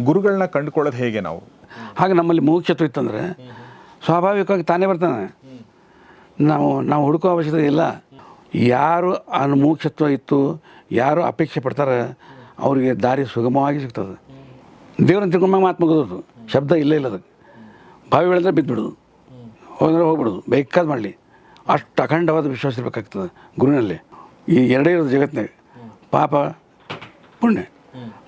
ಗುರುಗಳನ್ನ ಕಂಡುಕೊಳ್ಳೋದು ಹೇಗೆ ನಾವು? ಹಾಗೆ ನಮ್ಮಲ್ಲಿ ಮುಖ್ಯತ್ವ ಇತ್ತಂದರೆ ಸ್ವಾಭಾವಿಕವಾಗಿ ತಾನೇ ಬರ್ತಾನೆ. ನಾವು ನಾವು ಹುಡುಕೋ ಅವಶ್ಯಕತೆ ಇಲ್ಲ. ಯಾರು ಅನು ಮುಖ್ಯತ್ವ ಇತ್ತು, ಯಾರು ಅಪೇಕ್ಷೆ ಪಡ್ತಾರೆ, ಅವರಿಗೆ ದಾರಿ ಸುಗಮವಾಗಿ ಸಿಗ್ತದೆ. ದೇವ್ರನ್ನ ತಿಳ್ಕೊಂಬ ಮಾತು ಮುಗಿದೋದು ಶಬ್ದ ಇಲ್ಲೇ, ಇಲ್ಲ ಅದಕ್ಕೆ. ಬಾವಿ ಬೆಳೆದ್ರೆ ಬಿದ್ದುಬಿಡೋದು. ಹೋದ್ರೆ ಹೋಗ್ಬಿಡೋದು. ಬೇಕಾದ ಮಾಡಲಿ. ಅಷ್ಟು ಅಖಂಡವಾದ ವಿಶ್ವಾಸ ಇರಬೇಕಾಗ್ತದೆ ಗುರುವಿನಲ್ಲಿ. ಈ ಎರಡೇ ಇರೋದು ಜಗತ್ತಿನಾಗ. ಪಾಪ ಪುಣ್ಯ.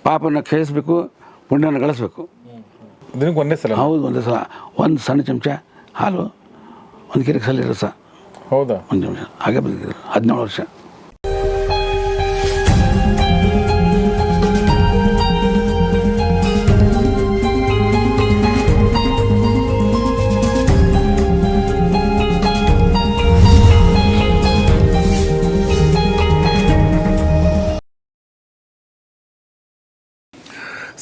ಪಾಪನ ಕ್ಷಯಿಸಬೇಕು ಪುಣ್ಯನ ಗಳಿಸ್ಬೇಕು. ದಿನಕ್ಕೆ ಒಂದೇ ಸಲ ಹೌದು ಒಂದೇ ಸಲ. ಒಂದು ಸಣ್ಣ ಚಮಚ ಹಾಲು ಒಂದು ಕಿರಿಕ್ ಸಲ ರಸ ಹೌದಾ? ಒಂದು ಚಮಚ. ಹಾಗೆ ಬಂದಿದ್ದರು ಹದಿನೇಳು ವರ್ಷ.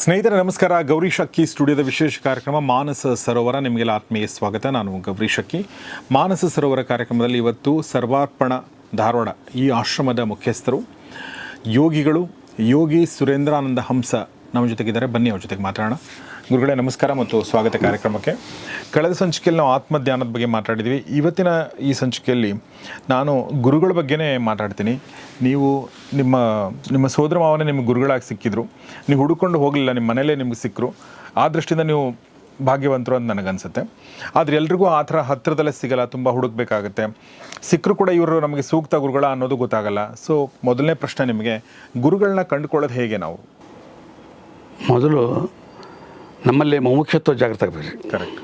ಸ್ನೇಹಿತರೆ, ನಮಸ್ಕಾರ. ಗೌರಿ ಶಕ್ಕಿ ಸ್ಟುಡಿಯೋದ ವಿಶೇಷ ಕಾರ್ಯಕ್ರಮ ಮಾನಸ ಸರೋವರ. ನಿಮಗೆಲ್ಲ ಆತ್ಮೀಯ ಸ್ವಾಗತ. ನಾನು ಗೌರಿ ಶಕ್ಕಿ ಮಾನಸ ಸರೋವರ ಕಾರ್ಯಕ್ರಮದಲ್ಲಿ ಇವತ್ತು ಸರ್ವಾರ್ಪಣ ಧಾರವಾಡ, ಈ ಆಶ್ರಮದ ಮುಖ್ಯಸ್ಥರು, ಯೋಗಿಗಳು ಯೋಗಿ ಸುರೇಂದ್ರಾನಂದ ಹಂಸ ನಮ್ಮ ಜೊತೆಗಿದ್ದಾರೆ. ಬನ್ನಿ, ಅವ್ರ ಜೊತೆಗೆ ಮಾತಾಡೋಣ. ಗುರುಗಳೇ, ನಮಸ್ಕಾರ ಮತ್ತು ಸ್ವಾಗತ ಕಾರ್ಯಕ್ರಮಕ್ಕೆ. ಕಳೆದ ಸಂಚಿಕೆಯಲ್ಲಿ ನಾವು ಆತ್ಮಧ್ಯಾನದ ಬಗ್ಗೆ ಮಾತಾಡಿದ್ವಿ. ಇವತ್ತಿನ ಈ ಸಂಚಿಕೆಯಲ್ಲಿ ನಾನು ಗುರುಗಳ ಬಗ್ಗೆನೇ ಮಾತಾಡ್ತೀನಿ. ನೀವು ನಿಮ್ಮ ನಿಮ್ಮ ಸೋದರ ಮಾವನೇ ನಿಮಗೆ ಗುರುಗಳಾಗಿ ಸಿಕ್ಕಿದ್ರು. ನೀವು ಹುಡುಕೊಂಡು ಹೋಗಲಿಲ್ಲ, ನಿಮ್ಮ ಮನೇಲೇ ನಿಮ್ಗೆ ಸಿಕ್ಕರು ಆ ದೃಷ್ಟಿಯಿಂದ ನೀವು ಭಾಗ್ಯವಂತರು ಅಂತ ನನಗನ್ಸುತ್ತೆ. ಆದರೆ ಎಲ್ರಿಗೂ ಆ ಥರ ಹತ್ತಿರದಲ್ಲೇ ಸಿಗಲ್ಲ, ತುಂಬ ಹುಡುಕ್ಬೇಕಾಗತ್ತೆ. ಸಿಕ್ಕರು ಕೂಡ ಇವರು ನಮಗೆ ಸೂಕ್ತ ಗುರುಗಳ ಅನ್ನೋದು ಗೊತ್ತಾಗಲ್ಲ. ಸೊ ಮೊದಲನೇ ಪ್ರಶ್ನೆ ನಿಮಗೆ, ಗುರುಗಳನ್ನ ಕಂಡುಕೊಳ್ಳೋದು ಹೇಗೆ ನಾವು? ಮೊದಲು ನಮ್ಮಲ್ಲಿ ಮುಖ್ಯತ್ವ ಜಾಗೃತ ಆಗಬೇಕು. ಕರೆಕ್ಟ್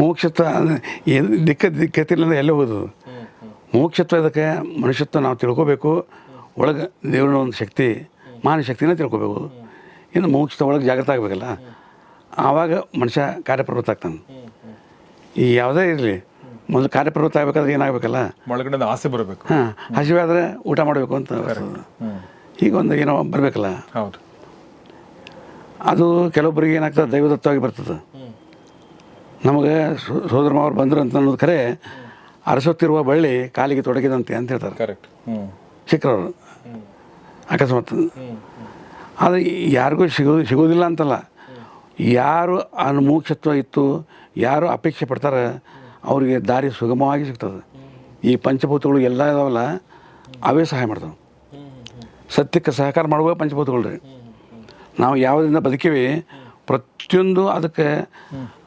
ಮೋಕ್ಷತ್ವ ಏನು ದಿಕ್ಕ ದಿಕ್ಕತ್ತಿಲ್ಲ ಎಲ್ಲೇ ಹೋಗೋದು? ಮೋಕ್ಷತ್ವ ಇದಕ್ಕೆ ಮನುಷ್ಯತ್ವ ನಾವು ತಿಳ್ಕೋಬೇಕು. ಒಳಗೆ ದೇವ್ರನ್ನ ಒಂದು ಶಕ್ತಿ ಮಾನ ಶಕ್ತಿನ ತಿಳ್ಕೋಬೇಕು. ಇನ್ನು ಮೋಕ್ಷತ್ವ ಒಳಗೆ ಜಾಗೃತ ಆಗಬೇಕಲ್ಲ? ಆವಾಗ ಮನುಷ್ಯ ಕಾರ್ಯಪ್ರವೃತ್ತ ಆಗ್ತಾನೆ. ಈ ಯಾವುದೇ ಇರಲಿ ಮೊದಲು ಕಾರ್ಯಪ್ರವೃತ್ತ ಆಗಬೇಕಾದ್ರೆ ಏನಾಗಬೇಕಲ್ಲ? ಒಳಗಡೆ ಒಂದು ಆಸೆ ಬರಬೇಕು. ಹಾಂ ಹಸಿವಾದರೆ ಊಟ ಮಾಡಬೇಕು ಅಂತ. ಈಗ ಒಂದು ಏನೋ ಬರಬೇಕಲ್ಲ? ಹೌದು. ಅದು ಕೆಲವೊಬ್ಬರಿಗೆ ಏನಾಗ್ತದೆ ದೈವದತ್ತವಾಗಿ ಬರ್ತದೆ. ನಮಗೆ ಸೋದರ ಮಾವರು ಬಂದರು ಅಂತ ಅನ್ನೋದು ಖರೆ ಅರಸುತ್ತಿರುವ ಬಳ್ಳಿ ಕಾಲಿಗೆ ತೊಡಗಿದಂತೆ ಅಂತ ಹೇಳ್ತಾರೆ. ಕರೆಕ್ಟ್ ಹ್ಞೂ ಚಿಕ್ಕರವರು ಅಕಸ್ಮಾತ್. ಆದರೆ ಯಾರಿಗೂ ಸಿಗೋದು ಸಿಗೋದಿಲ್ಲ ಅಂತಲ್ಲ. ಯಾರು ಅನ್ಮೋಕ್ಷತ್ವ ಇತ್ತು ಯಾರು ಅಪೇಕ್ಷೆ ಪಡ್ತಾರೆ ಅವರಿಗೆ ದಾರಿ ಸುಗಮವಾಗಿ ಸಿಗ್ತದೆ. ಈ ಪಂಚಭೂತಗಳು ಎಲ್ಲ ಇದಾವಲ್ಲ ಅವೇ ಸಹಾಯ ಮಾಡ್ತವೆ. ಸತ್ಯಕ್ಕೆ ಸಹಕಾರ ಮಾಡುವ ಪಂಚಭೂತಗಳು ರೀ. ನಾವು ಯಾವುದರಿಂದ ಬದುಕಿವಿ ಪ್ರತಿಯೊಂದು ಅದಕ್ಕೆ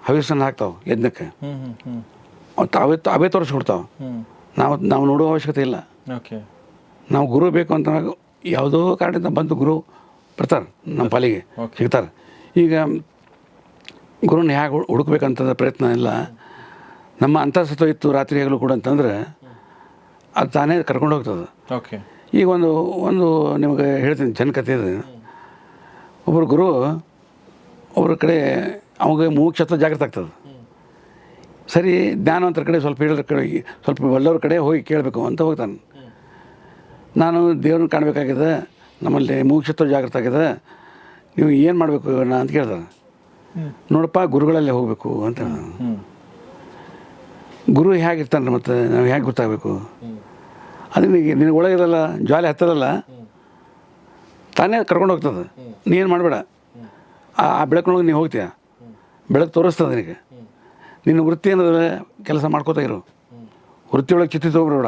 ಹವಿಸನ್ನು ಹಾಕ್ತಾವೆ ಯಜ್ಞಕ್ಕೆ. ಅವೇ ಅವೇ ತೋರಿಸ್ಕೊಡ್ತಾವೆ ನಾವು ನಾವು ನೋಡುವ ಅವಶ್ಯಕತೆ ಇಲ್ಲ. ಓಕೆ. ನಾವು ಗುರು ಬೇಕು ಅಂತ ಯಾವುದೋ ಕಾರಣದಿಂದ ಬಂದು ಗುರು ಬರ್ತಾರೆ ನಮ್ಮ ಪಾಲಿಗೆ ಸಿಗ್ತಾರೆ. ಈಗ ಗುರುನ ಹೇಗೆ ಹುಡುಕ್ಬೇಕಂತಂದ್ರೆ ಪ್ರಯತ್ನ ಇಲ್ಲ. ನಮ್ಮ ಅಂತಸ್ತತ್ವ ಇತ್ತು ರಾತ್ರಿ ಹಗಲು ಕೂಡ ಅಂತಂದ್ರೆ ಅದು ತಾನೇ ಕರ್ಕೊಂಡು ಹೋಗ್ತದೆ. ಓಕೆ. ಈಗ ಒಂದು ಒಂದು ನಿಮಗೆ ಹೇಳ್ತೀನಿ ಜನಕತೆ ಇದೆ. ಒಬ್ಬರು ಗುರು, ಒಬ್ಬರ ಕಡೆ ಅವಾಗ ಮೂಕ್ಷತ್ರ ಜಾಗೃತ ಆಗ್ತದೆ. ಸರಿ, ಜ್ಞಾನವಂತರ ಕಡೆ ಸ್ವಲ್ಪ ಹೇಳಿದ್ರ ಕಡೆ ಸ್ವಲ್ಪ ಒಳ್ಳೆಯವ್ರ ಕಡೆ ಹೋಗಿ ಕೇಳಬೇಕು ಅಂತ ಹೋಗ್ತಾನೆ. ನಾನು ದೇವ್ರನ್ನ ಕಾಣಬೇಕಾಗಿದೆ, ನಮ್ಮಲ್ಲಿ ಮೂಕ್ಷತ್ರ ಜಾಗೃತ ಆಗಿದೆ, ನೀವು ಏನು ಮಾಡಬೇಕು ನಾ ಅಂತ ಕೇಳ್ತಾರೆ ನೋಡಪ್ಪ, ಗುರುಗಳಲ್ಲೇ ಹೋಗಬೇಕು ಅಂತ ಗುರು ಹೇಗಿರ್ತಾನೆ ಮತ್ತು, ನಾವು ಹೇಗೆ ಗೊತ್ತಾಗಬೇಕು? ಅದು ನಿನಗೆ ನಿನಗೆ ಒಳಗಿರಲ್ಲ, ಜ್ವಾಲೆ ಹತ್ತದಲ್ಲ? ತಾನೇ ಕರ್ಕೊಂಡು ಹೋಗ್ತದೆ. ನೀನು ಮಾಡಬೇಡ. ಆ ಬೆಳಕೊಳಗೆ ಬೆಳಕಿನೊಳಗೆ ನೀವು ಹೋಗ್ತೀಯ? ಬೆಳಕು ತೋರಿಸ್ತದೆ ನಿನಗೆ. ನಿನ್ನ ವೃತ್ತಿ ಏನದ ಕೆಲಸ ಮಾಡ್ಕೋತಾ ಇರು. ವೃತ್ತಿಯೊಳಗೆ ಚಿತ್ತಿ ತೊಗೊಬೇಡ.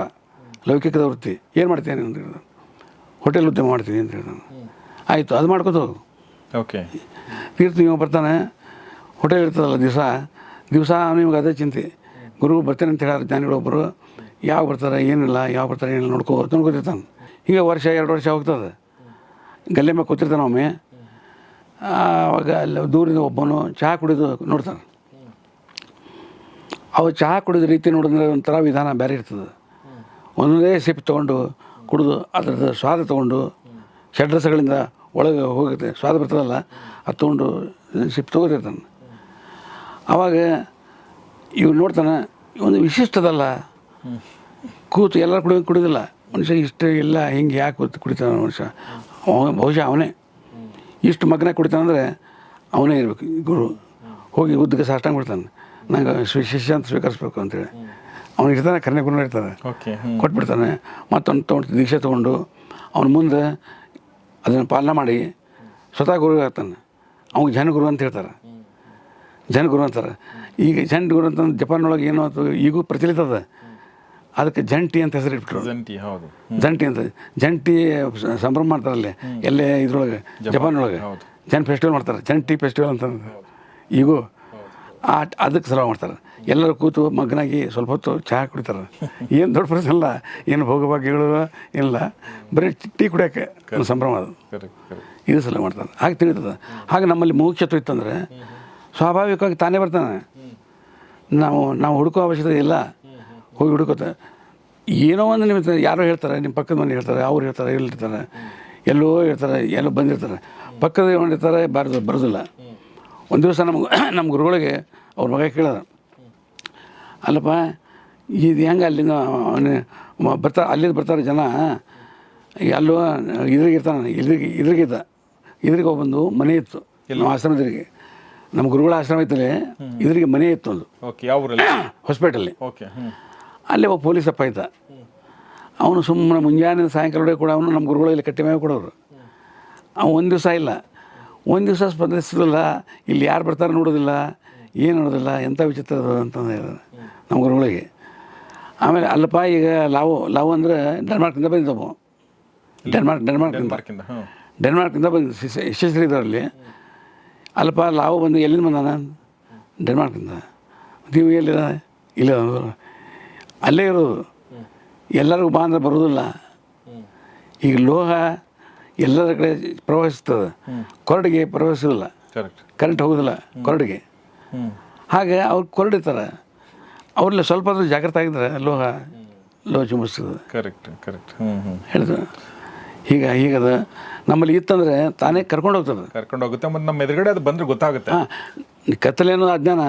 ಲೌಕಿಕದ ವೃತ್ತಿ. ಏನು ಮಾಡ್ತೀಯ ನೀನು ಅಂತ ಹೇಳಿದ. ಹೋಟೆಲ್ ಉದ್ಯಮ ಮಾಡ್ತೀನಿ ಅಂತ ನಾನು ಆಯಿತು ಅದು ಮಾಡ್ಕೋತ ಹೋಗು. ಓಕೆ. ತೀರ್ಥ ನೀವು ಬರ್ತಾನೆ. ಹೋಟೆಲ್ ಇರ್ತದಲ್ಲ ದಿವಸ. ದಿವಸ ನಿಮ್ಗೆ ಅದೇ ಚಿಂತೆ. ಗುರು ಬರ್ತಾನೆ ಅಂತ ಹೇಳಾರ ಜ್ಞಾನಿಗಳೊಬ್ಬರು ಯಾವಾಗ ಬರ್ತಾರೆ ಏನಿಲ್ಲ ಯಾವ ಬರ್ತಾರೆ ಏನಿಲ್ಲ ನೋಡ್ಕೋ ನೋಡ್ಕೋತಿರ್ತಾನೆ. ಹೀಗೆ ವರ್ಷ ಎರಡು ವರ್ಷ ಹೋಗ್ತದೆ. ಗಲ್ಲೆ ಮೇಲೆ ಕೂತಿರ್ತಾನೆ ಒಮ್ಮೆ. ಆವಾಗ ಅಲ್ಲಿ ದೂರಿಂದ ಒಬ್ಬನು ಚಹಾ ಕುಡಿದು ನೋಡ್ತಾನೆ. ಅವು ಚಹಾ ಕುಡಿದ ರೀತಿ ನೋಡಿದ್ರೆ ಒಂಥರ ವಿಧಾನ ಬೇರೆ ಇರ್ತದೆ. ಒಂದೊಂದೇ ಸಿಪ್ ತೊಗೊಂಡು ಕುಡಿದು ಅದರದ್ದು ಸ್ವಾದ ತೊಗೊಂಡು ಷಡ್ರಸಗಳಿಂದ ಒಳಗೆ ಹೋಗುತ್ತೆ. ಸ್ವಾದ ಬರ್ತದಲ್ಲ, ಅದು ತೊಗೊಂಡು ಸಿಪ್ ತೊಗೋತಿರ್ತಾನೆ. ಆವಾಗ ಇವ್ ನೋಡ್ತಾನೆ, ಒಂದು ವಿಶಿಷ್ಟದಲ್ಲ. ಕೂತು ಎಲ್ಲರೂ ಕುಡಿಯೋ ಕುಡಿಯೋದಿಲ್ಲ ಮನುಷ್ಯ ಇಷ್ಟ ಇಲ್ಲ, ಹಿಂಗೆ ಯಾಕೆ ಕುಡಿತಾನೆ ಮನುಷ್ಯ? ಬಹುಶಃ ಅವನೇ ಇಷ್ಟು ಮಗ್ನ ಕುಡಿತಾನಂದರೆ ಅವನೇ ಇರಬೇಕು ಗುರು. ಹೋಗಿ ಉದ್ದಕ್ಕೆ ಸಾಷ್ಟಾಂಗ ಕೊಡ್ತಾನೆ. ನಂಗೆ ಶಿಷ್ಯ ಅಂತ ಸ್ವೀಕರಿಸ್ಬೇಕು ಅಂತೇಳಿ. ಅವನು ಇರ್ತಾನೆ ಕರ್ನೆ ಗುರು ಇರ್ತಾನೆ. ಕೊಟ್ಬಿಡ್ತಾನೆ. ಮತ್ತೊಂದು ತೊಗೊಂಡು ದೀಕ್ಷೆ ತೊಗೊಂಡು ಅವನ ಮುಂದೆ ಅದನ್ನು ಪಾಲನೆ ಮಾಡಿ ಸ್ವತಃ ಗುರು ಆಗ್ತಾನೆ. ಅವಾಗ ಜನಗುರು ಅಂತ ಹೇಳ್ತಾರೆ. ಜನಗುರು ಅಂತಾರೆ. ಈಗ ಜನ ಗುರು ಅಂತಂದ್ರೆ ಜಪಾನ್ ಒಳಗೆ ಏನೋ ಏನು ಈಗೂ ಪ್ರಚಲಿತ ಅದ. ಅದಕ್ಕೆ ಜಂಟಿ ಅಂತ ಹೆಸರು ಇಟ್ಟರು ಜಂಟಿ ಹೌದು. ಜಂಟಿ ಅಂತ. ಜಂಟಿ ಸಂಭ್ರಮ ಸಂಭ್ರಮ ಅಲ್ಲಿ ಎಲ್ಲೇ ಇದ್ರೊಳಗೆ ಜಪಾನ್ ಒಳಗೆ. ಜನ್ ಫೆಸ್ಟಿವಲ್ ಮಾಡ್ತಾರೆ ಜಂಟಿ ಫೆಸ್ಟಿವಲ್ ಅಂತ ಈಗೂ ಆ ಅದಕ್ಕೆ ಸಲುವಾಗಿ ಮಾಡ್ತಾರೆ. ಎಲ್ಲರೂ ಕೂತು ಮಗ್ನಾಗಿ ಸ್ವಲ್ಪ ಹೊತ್ತು ಚಹಾ ಕುಡಿತಾರೆ. ಏನು ದೊಡ್ಡ ಪ್ರಶ್ನೆ ಇಲ್ಲ ಏನು ಭೋಗಭಾಗ್ಯಗಳು ಇಲ್ಲ ಬರೀ ಟೀ ಕುಡಿಯೋಕ್ಕೆ ಒಂದು ಸಂಭ್ರಮ ಅದು. ಇದು ಸಲ ಮಾಡ್ತಾರೆ. ಹಾಗೆ ತಿಳಿತದೆ. ಹಾಗೆ ನಮ್ಮಲ್ಲಿ ಮುಖ್ಯತ್ವ ಇತ್ತಂದರೆ ಸ್ವಾಭಾವಿಕವಾಗಿ ತಾನೇ ಬರ್ತಾನೆ. ನಾವು ನಾವು ಹುಡುಕೋ ಅವಶ್ಯಕತೆ ಇಲ್ಲ. ಹೋಗಿ ಹುಡುಕೋತ ಏನೋ ಒಂದು ನಿಮಿತ್ತ ಯಾರೋ ಹೇಳ್ತಾರೆ ನಿಮ್ಮ ಪಕ್ಕದ ಮನೆ ಹೇಳ್ತಾರೆ ಅವ್ರು ಹೇಳ್ತಾರೆ ಇಲ್ಲಿ ಇರ್ತಾರೆ ಎಲ್ಲೋ ಇರ್ತಾರೆ ಎಲ್ಲೋ ಬಂದಿರ್ತಾರೆ. ಪಕ್ಕದ ಮಾಡಿರ್ತಾರೆ ಬಾರ್ದು ಬರೋದಿಲ್ಲ. ಒಂದು ದಿವಸ ನಮ್ಗೆ ನಮ್ಮ ಗುರುಗಳಿಗೆ ಅವ್ರ ಮಗ ಕೇಳಿದ. ಅಲ್ಲಪ್ಪ ಇದು ಹೆಂಗೆ ಅಲ್ಲಿಂದ ಬರ್ತಾರೆ ಅಲ್ಲಿಂದ ಬರ್ತಾರೆ ಜನ. ಎಲ್ಲೋ ಇದ್ರಿಗಿರ್ತಾನೆ ಇದ್ರಿಗೆ ಇರ್ತಾನೆ ಇದ್ರಿಗೆ ಇದ್ರಿಗಿದ್ದ ಇದ್ರಿಗೆ ಬಂದು ಮನೆ ಇತ್ತು ನಮ್ಮ ಆಶ್ರಮದ್ರಿಗೆ. ನಮ್ಮ ಗುರುಗಳ ಆಶ್ರಮ ಇತ್ತಲ್ಲಿ ಇದ್ರಿಗೆ ಮನೆ ಇತ್ತು ಒಂದು ಓಕೆ ಹೊಸಪೇಟಲ್ಲಿ ಅಲ್ಲಿ ಒಬ್ಬ ಪೊಲೀಸಪ್ಪ ಇದ್ದ. ಅವನು ಸುಮ್ಮನೆ ಮುಂಜಾನೆ ಸಾಯಂಕಾಲ ಕೂಡ ಅವನು ನಮ್ಮ ಗುರುಗಳಲ್ಲಿ ಕಟ್ಟಿ ಮೇಲೆ ಕೊಡೋರು. ಅವ್ನು ಒಂದು ದಿವಸ ಇಲ್ಲ. ಒಂದು ದಿವಸ ಸ್ಪಂದಿಸೋದಿಲ್ಲ ಇಲ್ಲಿ ಯಾರು ಬರ್ತಾರೆ ನೋಡೋದಿಲ್ಲ ಏನು ನೋಡೋದಿಲ್ಲ ಎಂಥ ವಿಚಿತ್ರ ಅದು ಅಂತಂದು ನಮ್ಮ ಗುರುಗಳಿಗೆ. ಆಮೇಲೆ ಅಲ್ಲಪ್ಪ ಈಗ ಲಾವು ಲಾವು ಅಂದರೆ ಡೆನ್ಮಾರ್ಕಿಂದ ಬಂದಿದ್ದವು ಡೆನ್ಮಾರ್ಕ್ ಡೆನ್ಮಾರ್ಕಿಂದ ಡೆನ್ಮಾರ್ಕಿಂದ ಬಂದ ಯಶಸ್ವಿ ಇದರಲ್ಲಿ ಅಲ್ಲಪ್ಪ ಲಾವು ಬಂದು ಎಲ್ಲಿಂದ ಬಂದಾನ? ಡೆನ್ಮಾರ್ಕಿಂದ ನೀವು ಎಲ್ಲಿದ ಇಲ್ಲ. ಅಲ್ಲೇ ಇರೋದು. ಎಲ್ಲರಿಗೂ ಬಾ ಬರುವುದಿಲ್ಲ ಬರೋದಿಲ್ಲ ಈಗ ಲೋಹ ಎಲ್ಲರ ಕಡೆ ಪ್ರವಹಿಸ್ತದೆ. ಕೊರಡಿಗೆ ಪ್ರವಹಿಸೋದಿಲ್ಲ ಕರೆಕ್ಟ್ ಕರೆಂಟ್ ಹೋಗೋದಿಲ್ಲ ಕೊರಡಿಗೆ. ಹಾಗೆ ಅವ್ರು ಕೊರಡಿತಾರೆ ಅವ್ರಲ್ಲಿ ಸ್ವಲ್ಪ ಆದ್ರೂ ಜಾಗ್ರತೆ ಆಗಿದ್ರೆ ಲೋಹ ಲೋಹ ಚುಂಬಿಸ್ತದೆ ಕರೆಕ್ಟ್ ಕರೆಕ್ಟ್ ಹೇಳಿದ್ರು ಹೀಗ ಹೀಗದ ನಮ್ಮಲ್ಲಿ ಇತ್ತಂದರೆ ತಾನೇ ಕರ್ಕೊಂಡು ಹೋಗ್ತದೆ. ಕರ್ಕೊಂಡು ಹೋಗುತ್ತೆ ಮತ್ತು ನಮ್ಮ ಎದುರುಗಡೆ ಅದು ಬಂದರೆ ಗೊತ್ತಾಗುತ್ತೆ. ಹಾಂ ಕತ್ತಲೇನೋ ಅಜ್ಞಾನ.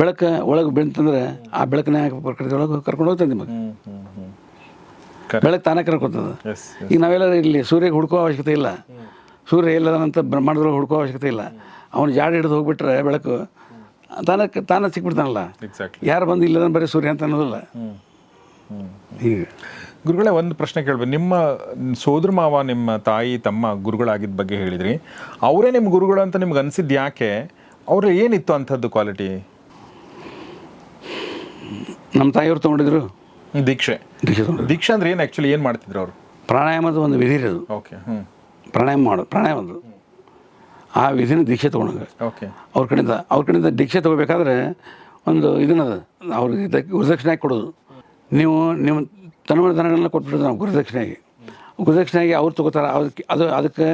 ಬೆಳಕು ಒಳಗೆ ಬೆಳ್ತಂದ್ರೆ ಆ ಬೆಳಕನ್ನ ಪ್ರಕೃತಿ ಒಳಗೆ ಕರ್ಕೊಂಡು ಹೋಗ್ತದೆ ನಿಮಗೆ. ಬೆಳಕು ತಾನೇ ಕರ್ಕೊತದ ಈಗ ನಾವೆಲ್ಲ ಇಲ್ಲಿ ಸೂರ್ಯಗೆ ಹುಡುಕೋ ಅವಶ್ಯಕತೆ ಇಲ್ಲ. ಸೂರ್ಯ ಇಲ್ಲದಂತ ಬ್ರಹ್ಮಾಂಡದೊಳಗೆ ಹುಡುಕೋ ಅವಶ್ಯಕತೆ ಇಲ್ಲ. ಅವನು ಜಾಡ ಹಿಡಿದು ಹೋಗ್ಬಿಟ್ರೆ ಬೆಳಕು ತಾನೇ ತಾನೇ ಸಿಕ್ಬಿಡ್ತಾನಲ್ಲ. ಎಕ್ಸಾಕ್ಟ್ಲಿ ಯಾರು ಬಂದು ಇಲ್ಲದ ಬರೀ ಸೂರ್ಯ ಅಂತ ಅನ್ನೋದಲ್ಲ. ಹೀಗೆ. ಗುರುಗಳೇ ಒಂದು ಪ್ರಶ್ನೆ ಕೇಳ್ಬೇಕು. ನಿಮ್ಮ ಸೋದರ ಮಾವ ನಿಮ್ಮ ತಾಯಿ ತಮ್ಮ ಗುರುಗಳಾಗಿದ್ದ ಬಗ್ಗೆ ಹೇಳಿದ್ರಿ. ಅವರೇ ನಿಮ್ಮ ಗುರುಗಳು ಅಂತ ನಿಮ್ಗೆ ಅನಿಸಿದ್ದು ಯಾಕೆ? ಅವ್ರ ಏನಿತ್ತು ಅಂಥದ್ದು ಕ್ವಾಲಿಟಿ ನಮ್ಮ ತಾಯಿಯವ್ರು ತೊಗೊಂಡಿದ್ರು. ದೀಕ್ಷೆ. ದೀಕ್ಷೆ ತೊಗೊಂಡಿದ್ರು. ದೀಕ್ಷೆ ಅಂದ್ರೆ ಏನು ಆ್ಯಕ್ಚುಲಿ ಏನು ಮಾಡ್ತಿದ್ರು ಅವರು? ಪ್ರಾಣಾಯಾಮದ ಒಂದು ವಿಧಿ ಇರೋದು. ಓಕೆ ಹ್ಞೂ ಪ್ರಾಣಾಯಾಮ ಮಾಡೋದು ಪ್ರಾಣಾಯಾಮದ್ದು ಆ ವಿಧಿನ ದೀಕ್ಷೆ ತೊಗೊಂಡಂಗೆ. ಓಕೆ ಅವ್ರ ಕಡೆಯಿಂದ ಅವ್ರ ಕಡೆಯಿಂದ ದೀಕ್ಷೆ ತೊಗೋಬೇಕಾದ್ರೆ ಒಂದು ಇದನ್ನದ ಅವ್ರಿಗೆ ಇದಕ್ಕೆ ಗುರುದಕ್ಷಿಣೆ ಆಗಿ ಕೊಡೋದು. ನೀವು ನಿಮ್ಮ ತನುಮನಧನಗಳನ್ನ ಕೊಟ್ಬಿಡೋದು ನಾವು ಗುರುದಕ್ಷಿಣೆಗೆ ಗುರುದಕ್ಷಿಣೆಗೆ ಅವ್ರು ತೊಗೋತಾರೆ ಅದಕ್ಕೆ ಅದು ಅದಕ್ಕೆ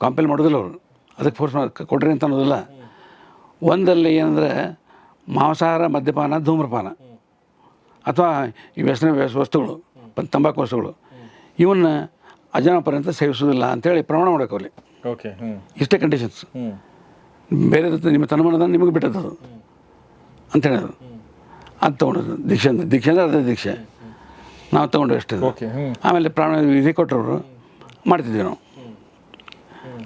ಕಾಂಪೇಲ್ ಮಾಡೋದಿಲ್ಲ ಅವರು. ಅದಕ್ಕೆ ಫೋರ್ಸ್ ಕೊಡ್ರಿ ಅಂತ ಅನ್ನೋದಿಲ್ಲ. ಒಂದಲ್ಲಿ ಏನಂದರೆ ಮಾಂಸಾಹಾರ ಮದ್ಯಪಾನ ಧೂಮ್ರಪಾನ. ಅಥವಾ ಈ ವ್ಯಸನ ವ್ಯಸ ವಸ್ತುಗಳು ತಂಬಾಕು ವಸ್ತುಗಳು ಇವನ್ನ ಅಜನ ಪರ್ಯಂತ ಸೇವಿಸೋದಿಲ್ಲ ಅಂತೇಳಿ ಪ್ರಮಾಣ ಮಾಡೋಕೆ ಓಕೆ ಇಷ್ಟೇ ಕಂಡೀಷನ್ಸ್ ಬೇರೆ ನಿಮ್ಮ ತನುಮನದ ನಿಮಗೆ ಬಿಟ್ಟದ್ದು ಅದು. ಅಂತ ಹೇಳೋದು. ಅದು ತೊಗೊಂಡದ್ದು. ದೀಕ್ಷೆ ಅಂದ್ರೆ ದೀಕ್ಷೆ ಅಂದ್ರೆ ಅದೇ ದೀಕ್ಷೆ. ನಾವು ತೊಗೊಂಡು ಅಷ್ಟೇ ಓಕೆ ಆಮೇಲೆ ಪ್ರಾಣ ವಿಧಿ ಕೊಟ್ಟರು ಮಾಡ್ತಿದ್ವಿ ನಾವು.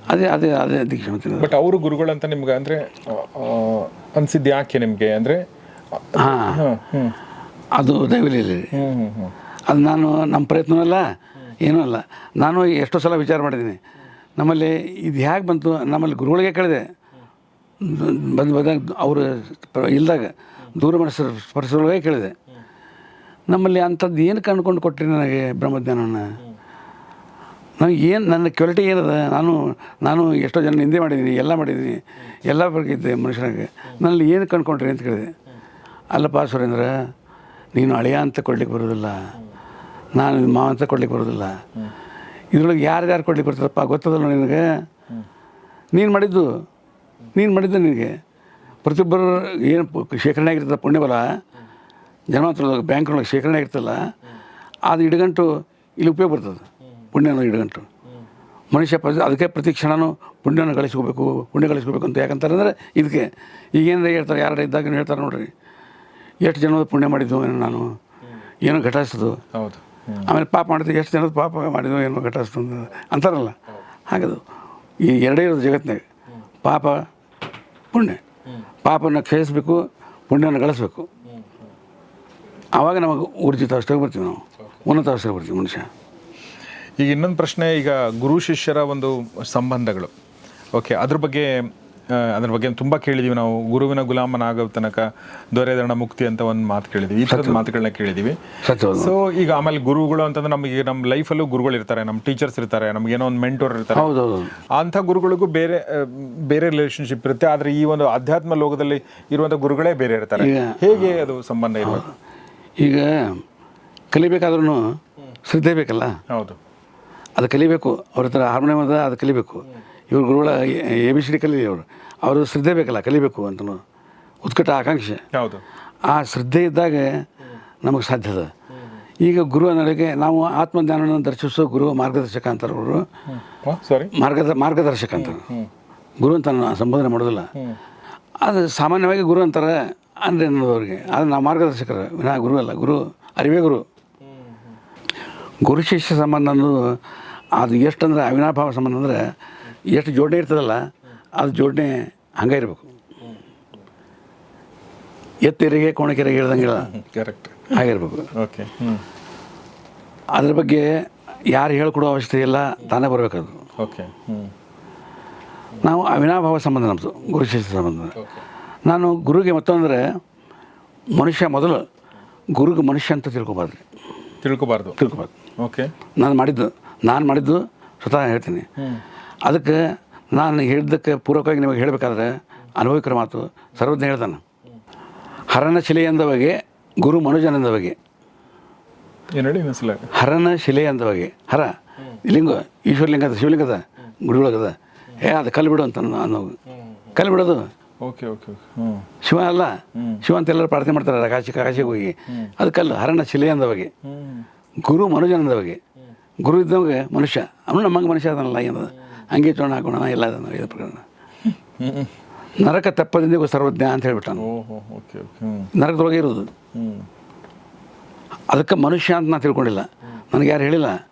ಅದೇ ಅದೇ ಅದೇ ದೀಕ್ಷೆ ಅಂತ ಬಟ್ ಅವರು ಅಂತ ನಿಮ್ಗೆ ಅಂದರೆ ಅನ್ಸಿದ್ದು ಯಾಕೆ ನಿಮಗೆ? ಅಂದರೆ ಹಾಂ. ಅದು ಹ್ಞೂ ಅದು ನಾನು ನಮ್ಮ ಪ್ರಯತ್ನವೂ ಅಲ್ಲ ಏನೂ ಅಲ್ಲ. ನಾನು ಎಷ್ಟೋ ಸಲ ವಿಚಾರ ಮಾಡಿದ್ದೀನಿ. ನಮ್ಮಲ್ಲಿ ಇದು ಹೇಗೆ ಬಂತು ನಮ್ಮಲ್ಲಿ ಗುರುಗಳಿಗೆ ಕೇಳಿದೆ. ಬಂದು ಬಂದಾಗ ಅವರು ಇಲ್ದಾಗ ದೂರ ಸ್ಪರ್ಶಗಳಿಗೆ ಕೇಳಿದೆ. ನಮ್ಮಲ್ಲಿ ಅಂಥದ್ದು ಏನು ಕಂಡುಕೊಂಡು ಕೊಟ್ರಿ ನನಗೆ ಬ್ರಹ್ಮಜ್ಞಾನನ ನಾನು ಏನು ನನ್ನ ಕ್ವಾಲಿಟಿ ಏನದ? ನಾನು ನಾನು ಎಷ್ಟೋ ಜನ ನಿಂದೆ ಮಾಡಿದ್ದೀನಿ ಎಲ್ಲ ಮಾಡಿದ್ದೀನಿ ಎಲ್ಲ ಬರ್ಗಿದ್ದೆ ಮನುಷ್ಯನಾಗೆ. ನನ್ನಲ್ಲಿ ಏನು ಕಂಡುಕೊಂಡ್ರಿ ಅಂತ ಕೇಳಿದೆ. ಅಲ್ಲಪ್ಪ ಸುರೇಂದ್ರ ನೀನು ಅಳೆಯ ಅಂತ ಕೊಡ್ಲಿಕ್ಕೆ ಬರೋದಿಲ್ಲ ನಾನು ಮಾವ ಅಂತ ಕೊಡ್ಲಿಕ್ಕೆ ಬರೋದಿಲ್ಲ ಇದ್ರೊಳಗೆ ಯಾರ್ಯಾರು ಕೊಡ್ಲಿಕ್ಕೆ ಬರ್ತಾರಪ್ಪ ಗೊತ್ತದಲ್ಲ ನಿನಗೆ? ನೀನು ಮಾಡಿದ್ದು. ನೀನು ಮಾಡಿದ್ದು ನಿನಗೆ. ಪ್ರತಿಯೊಬ್ಬರು ಏನು ಶೇಖರಣೆ ಆಗಿರ್ತದೆ ಪುಣ್ಯಬಲ. ಜನ್ಮಾಂತರದೊಳಗೆ ಬ್ಯಾಂಕ್ನೊಳಗೆ ಶೇಖರಣೆ ಆಗಿರ್ತಲ್ಲ ಅದು ಇಡಗಂಟು ಇಲ್ಲಿ ಉಪಯೋಗ ಬರ್ತದೆ. ಪುಣ್ಯನ ಇಡಗಂಟು. ಮನುಷ್ಯ ಪ್ರತಿ ಅದಕ್ಕೆ ಪ್ರತಿ ಕ್ಷಣನೂ ಪುಣ್ಯನ ಗಳಿಸ್ಕೋಬೇಕು, ಪುಣ್ಯ ಗಳಿಸ್ಕೋಬೇಕು ಅಂತ ಯಾಕಂತಾರೆ ಅಂದರೆ ಇದಕ್ಕೆ. ಈಗೇನಾರ ಹೇಳ್ತಾರೆ ಯಾರು ಇದ್ದಾಗ ಹೇಳ್ತಾರೆ ನೋಡ್ರಿ. ಎಷ್ಟು ಜನದ ಪುಣ್ಯ ಮಾಡಿದ್ದು ಏನೋ ನಾನು. ಏನೋ ಘಟಾಯಿಸೋದು ಹೌದು. ಆಮೇಲೆ ಪಾಪ ಮಾಡಿದ್ರೆ ಎಷ್ಟು ಜನದ ಪಾಪ ಮಾಡಿದ್ವು ಏನೋ ಘಟಾಯಿಸ್ತು ಅಂತ ಅಂತಾರಲ್ಲ. ಹಾಗದು ಈ ಎರಡೇ ಇರೋದು ಜಗತ್ತಿನಾಗ. ಪಾಪ ಪುಣ್ಯ. ಪಾಪನ ಕ್ಷಯಿಸ್ಬೇಕು ಪುಣ್ಯನ ಗಳಿಸ್ಬೇಕು. ಆವಾಗ ನಮಗೆ ಊರ್ಜಿತ ಅಷ್ಟಾಗಿ ಬರ್ತೀವಿ ನಾವು. ಉನ್ನತ ಅಷ್ಟಾಗಿ ಬರ್ತೀವಿ ಮನುಷ್ಯ. ಈಗ ಇನ್ನೊಂದು ಪ್ರಶ್ನೆ ಈಗ ಗುರು ಶಿಷ್ಯರ ಒಂದು ಸಂಬಂಧಗಳು. ಓಕೆ ಅದ್ರ ಬಗ್ಗೆ ಅದ್ರ ಬಗ್ಗೆ ತುಂಬ ಕೇಳಿದೀವಿ. ನಾವು ಗುರುವಿನ ಗುಲಾಮನಾಗೋ ತನಕ ದೊರೆದರಣ ಮುಕ್ತಿ ಅಂತ ಒಂದು ಮಾತು ಕೇಳಿದೀವಿ. ಈ ಥರದ ಮಾತುಗಳನ್ನ ಕೇಳಿದೀವಿ. ಸೊ ಈಗ ಆಮೇಲೆ ಗುರುಗಳು ಅಂತಂದ್ರೆ ನಮಗೆ ನಮ್ಮ ಲೈಫಲ್ಲೂ ಗುರುಗಳು ಇರ್ತಾರೆ. ನಮ್ಮ ಟೀಚರ್ಸ್ ಇರ್ತಾರೆ. ನಮ್ಗೆ ಏನೋ ಒಂದು ಮೆಂಟೋರ್ ಇರ್ತಾರೆ. ಅಂಥ ಗುರುಗಳಿಗೂ ಬೇರೆ ಬೇರೆ ರಿಲೇಶನ್ಶಿಪ್ ಇರುತ್ತೆ. ಆದರೆ ಈ ಒಂದು ಅಧ್ಯಾತ್ಮ ಲೋಕದಲ್ಲಿ ಇರುವಂಥ ಗುರುಗಳೇ ಬೇರೆ ಇರ್ತಾರೆ. ಹೇಗೆ ಅದು ಸಂಬಂಧ ಇರಬೇಕು? ಈಗ ಕಲಿಬೇಕಾದ್ರೂ ಶ್ರದ್ಧೆ ಬೇಕಲ್ಲ ಹೌದು. ಅದು ಕಲಿಬೇಕು. ಅವ್ರ ಹತ್ರ ಹಾರ್ಮೋನಿಯಂ ಅದ ಅದು ಕಲಿಬೇಕು. ಇವ್ರ ಗುರುಗಳ ಎ ಬಿ ಸಿ ಡಿ ಕಲೀಲಿ ಅವರು. ಅವರು ಶ್ರದ್ಧೆ ಬೇಕಲ್ಲ ಕಲಿಬೇಕು ಅಂತ ಉತ್ಕಟ ಆಕಾಂಕ್ಷೆ. ಹೌದು. ಆ ಶ್ರದ್ಧೆ ಇದ್ದಾಗ ನಮಗೆ ಸಾಧ್ಯದ ಈಗ ಗುರು ಅನ್ನೋಕ್ಕೆ ನಾವು ಆತ್ಮಜ್ಞಾನವನ್ನು ದರ್ಶಿಸೋ ಗುರು ಮಾರ್ಗದರ್ಶಕ ಅಂತಾರೆ ಅವರು. ಸಾರಿ ಮಾರ್ಗದ ಮಾರ್ಗದರ್ಶಕ ಅಂತಾರೆ. ಗುರು ಅಂತ ನಾನು ಸಂಬೋಧನೆ ಮಾಡೋದಿಲ್ಲ. ಅದು ಸಾಮಾನ್ಯವಾಗಿ ಗುರು ಅಂತಾರೆ ಅಂದರೆ ಅನ್ನೋದವ್ರಿಗೆ ಅದು ನಾವು ಮಾರ್ಗದರ್ಶಕರು ವಿನಾ ಗುರು ಅಲ್ಲ ಗುರು ಅರಿವೇ ಗುರು. ಗುರು ಶಿಷ್ಯ ಸಂಬಂಧ ಅನ್ನೋದು ಅದು ಎಷ್ಟು ಅಂದ್ರೆ ಅವಿನಾಭಾವ ಸಂಬಂಧ ಅಂದರೆ ಎಷ್ಟು ಜೋಡಣೆ ಇರ್ತದಲ್ಲ ಅದು ಜೋಡಣೆ ಹಂಗೆ ಇರಬೇಕು. ಎತ್ತಿರಿಗೆ ಕೋಣಕೆರೆಗೆ ಹೇಳ್ದಂಗಿಲ್ಲ ಕರೆಕ್ಟ್ ಹಾಗಿರ್ಬೇಕು. ಓಕೆ ಅದ್ರ ಬಗ್ಗೆ ಯಾರು ಹೇಳ್ಕೊಡೋ ಅವಶ್ಯಕತೆ ಇಲ್ಲ ತಾನೇ ಬರಬೇಕದು. ಓಕೆ ನಾವು ಅವಿನಾಭಾವ ಸಂಬಂಧ ನಮ್ಮದು ಗುರು ಶಿಷ್ಯ ಸಂಬಂಧ. ನಾನು ಗುರುಗೆ ಮತ್ತೊಂದರೆ ಮನುಷ್ಯ ಮೊದಲು ಗುರುಗೆ ಮನುಷ್ಯ ಅಂತ ತಿಳ್ಕೊಬಾರ್ದು. ತಿಳ್ಕೊಬಾರ್ದು. ತಿಳ್ಕೊಬಾರ್ದು. ಓಕೆ ನಾನು ಮಾಡಿದ್ದು ನಾನು ಮಾಡಿದ್ದು ಸ್ವತಃ ಹೇಳ್ತೀನಿ. ಅದಕ್ಕೆ ನಾನು ಹೇಳಿದ್ದಕ್ಕೆ ಪೂರ್ವಕವಾಗಿ ನಿಮಗೆ ಹೇಳಬೇಕಾದ್ರೆ ಅನುಭವಿಕರ ಮಾತು ಸರ್ವಜ್ಞ ಹೇಳ್ತಾನೆ. ಹರಣ ಶಿಲೆ ಎಂದ ಬಗೆ ಗುರು ಮನುಜನೆಂದ ಬಗೆ. ಏನು ಹರಣ ಹರನ ಶಿಲೆ ಅಂದ ಬಗೆ. ಹರ ಲಿಂಗ ಈಶ್ವರಲಿಂಗ ಅದ ಶಿವಲಿಂಗ ಅದ ಗುಡಿಯೊಳಗದ. ಏ ಅದು ಕಲ್ಲು ಬಿಡು ಅಂತ ಅನ್ನೋ- ಕಲ್ಲು ಬಿಡೋದು. ಓಕೆ ಓಕೆ ಶಿವ ಅಲ್ಲ. ಶಿವ ಅಂತ ಎಲ್ಲರೂ ಪ್ರಾರ್ಥನೆ ಮಾಡ್ತಾರೆ ಕಾಶಿ ಕಾಶಿಗೆ ಹೋಗಿ. ಅದು ಕಲ್ಲು ಹರಣ ಶಿಲೆ ಅಂದ ಬಗೆ. ಹ್ಞೂ ಗುರು ಮನುಜನಂದ ಬಗೆ. ಗುರು ಇದ್ದವಾಗ ಮನುಷ್ಯ. ಅವನು ನಮ್ಮಂಗೆ ಮನುಷ್ಯ ಅದನ್ನಲ್ಲ ಏನದ ಹಂಗೆ ಚೋಣ ಹಾಕೋಣ ಎಲ್ಲ ಅದನ್ನ ಇದು ಪ್ರಕರಣ ನರಕ ತಪ್ಪದಿಂದ ಸರ್ವಜ್ಞ ಅಂತ ಹೇಳ್ಬಿಟ್ಟಾನು. ನರಕದೊಳಗೆ ಇರೋದು. ಅದಕ್ಕೆ ಮನುಷ್ಯ ಅಂತ ನಾನು ತಿಳ್ಕೊಂಡಿಲ್ಲ. ನನಗೆ ಯಾರು ಹೇಳಿಲ್ಲ.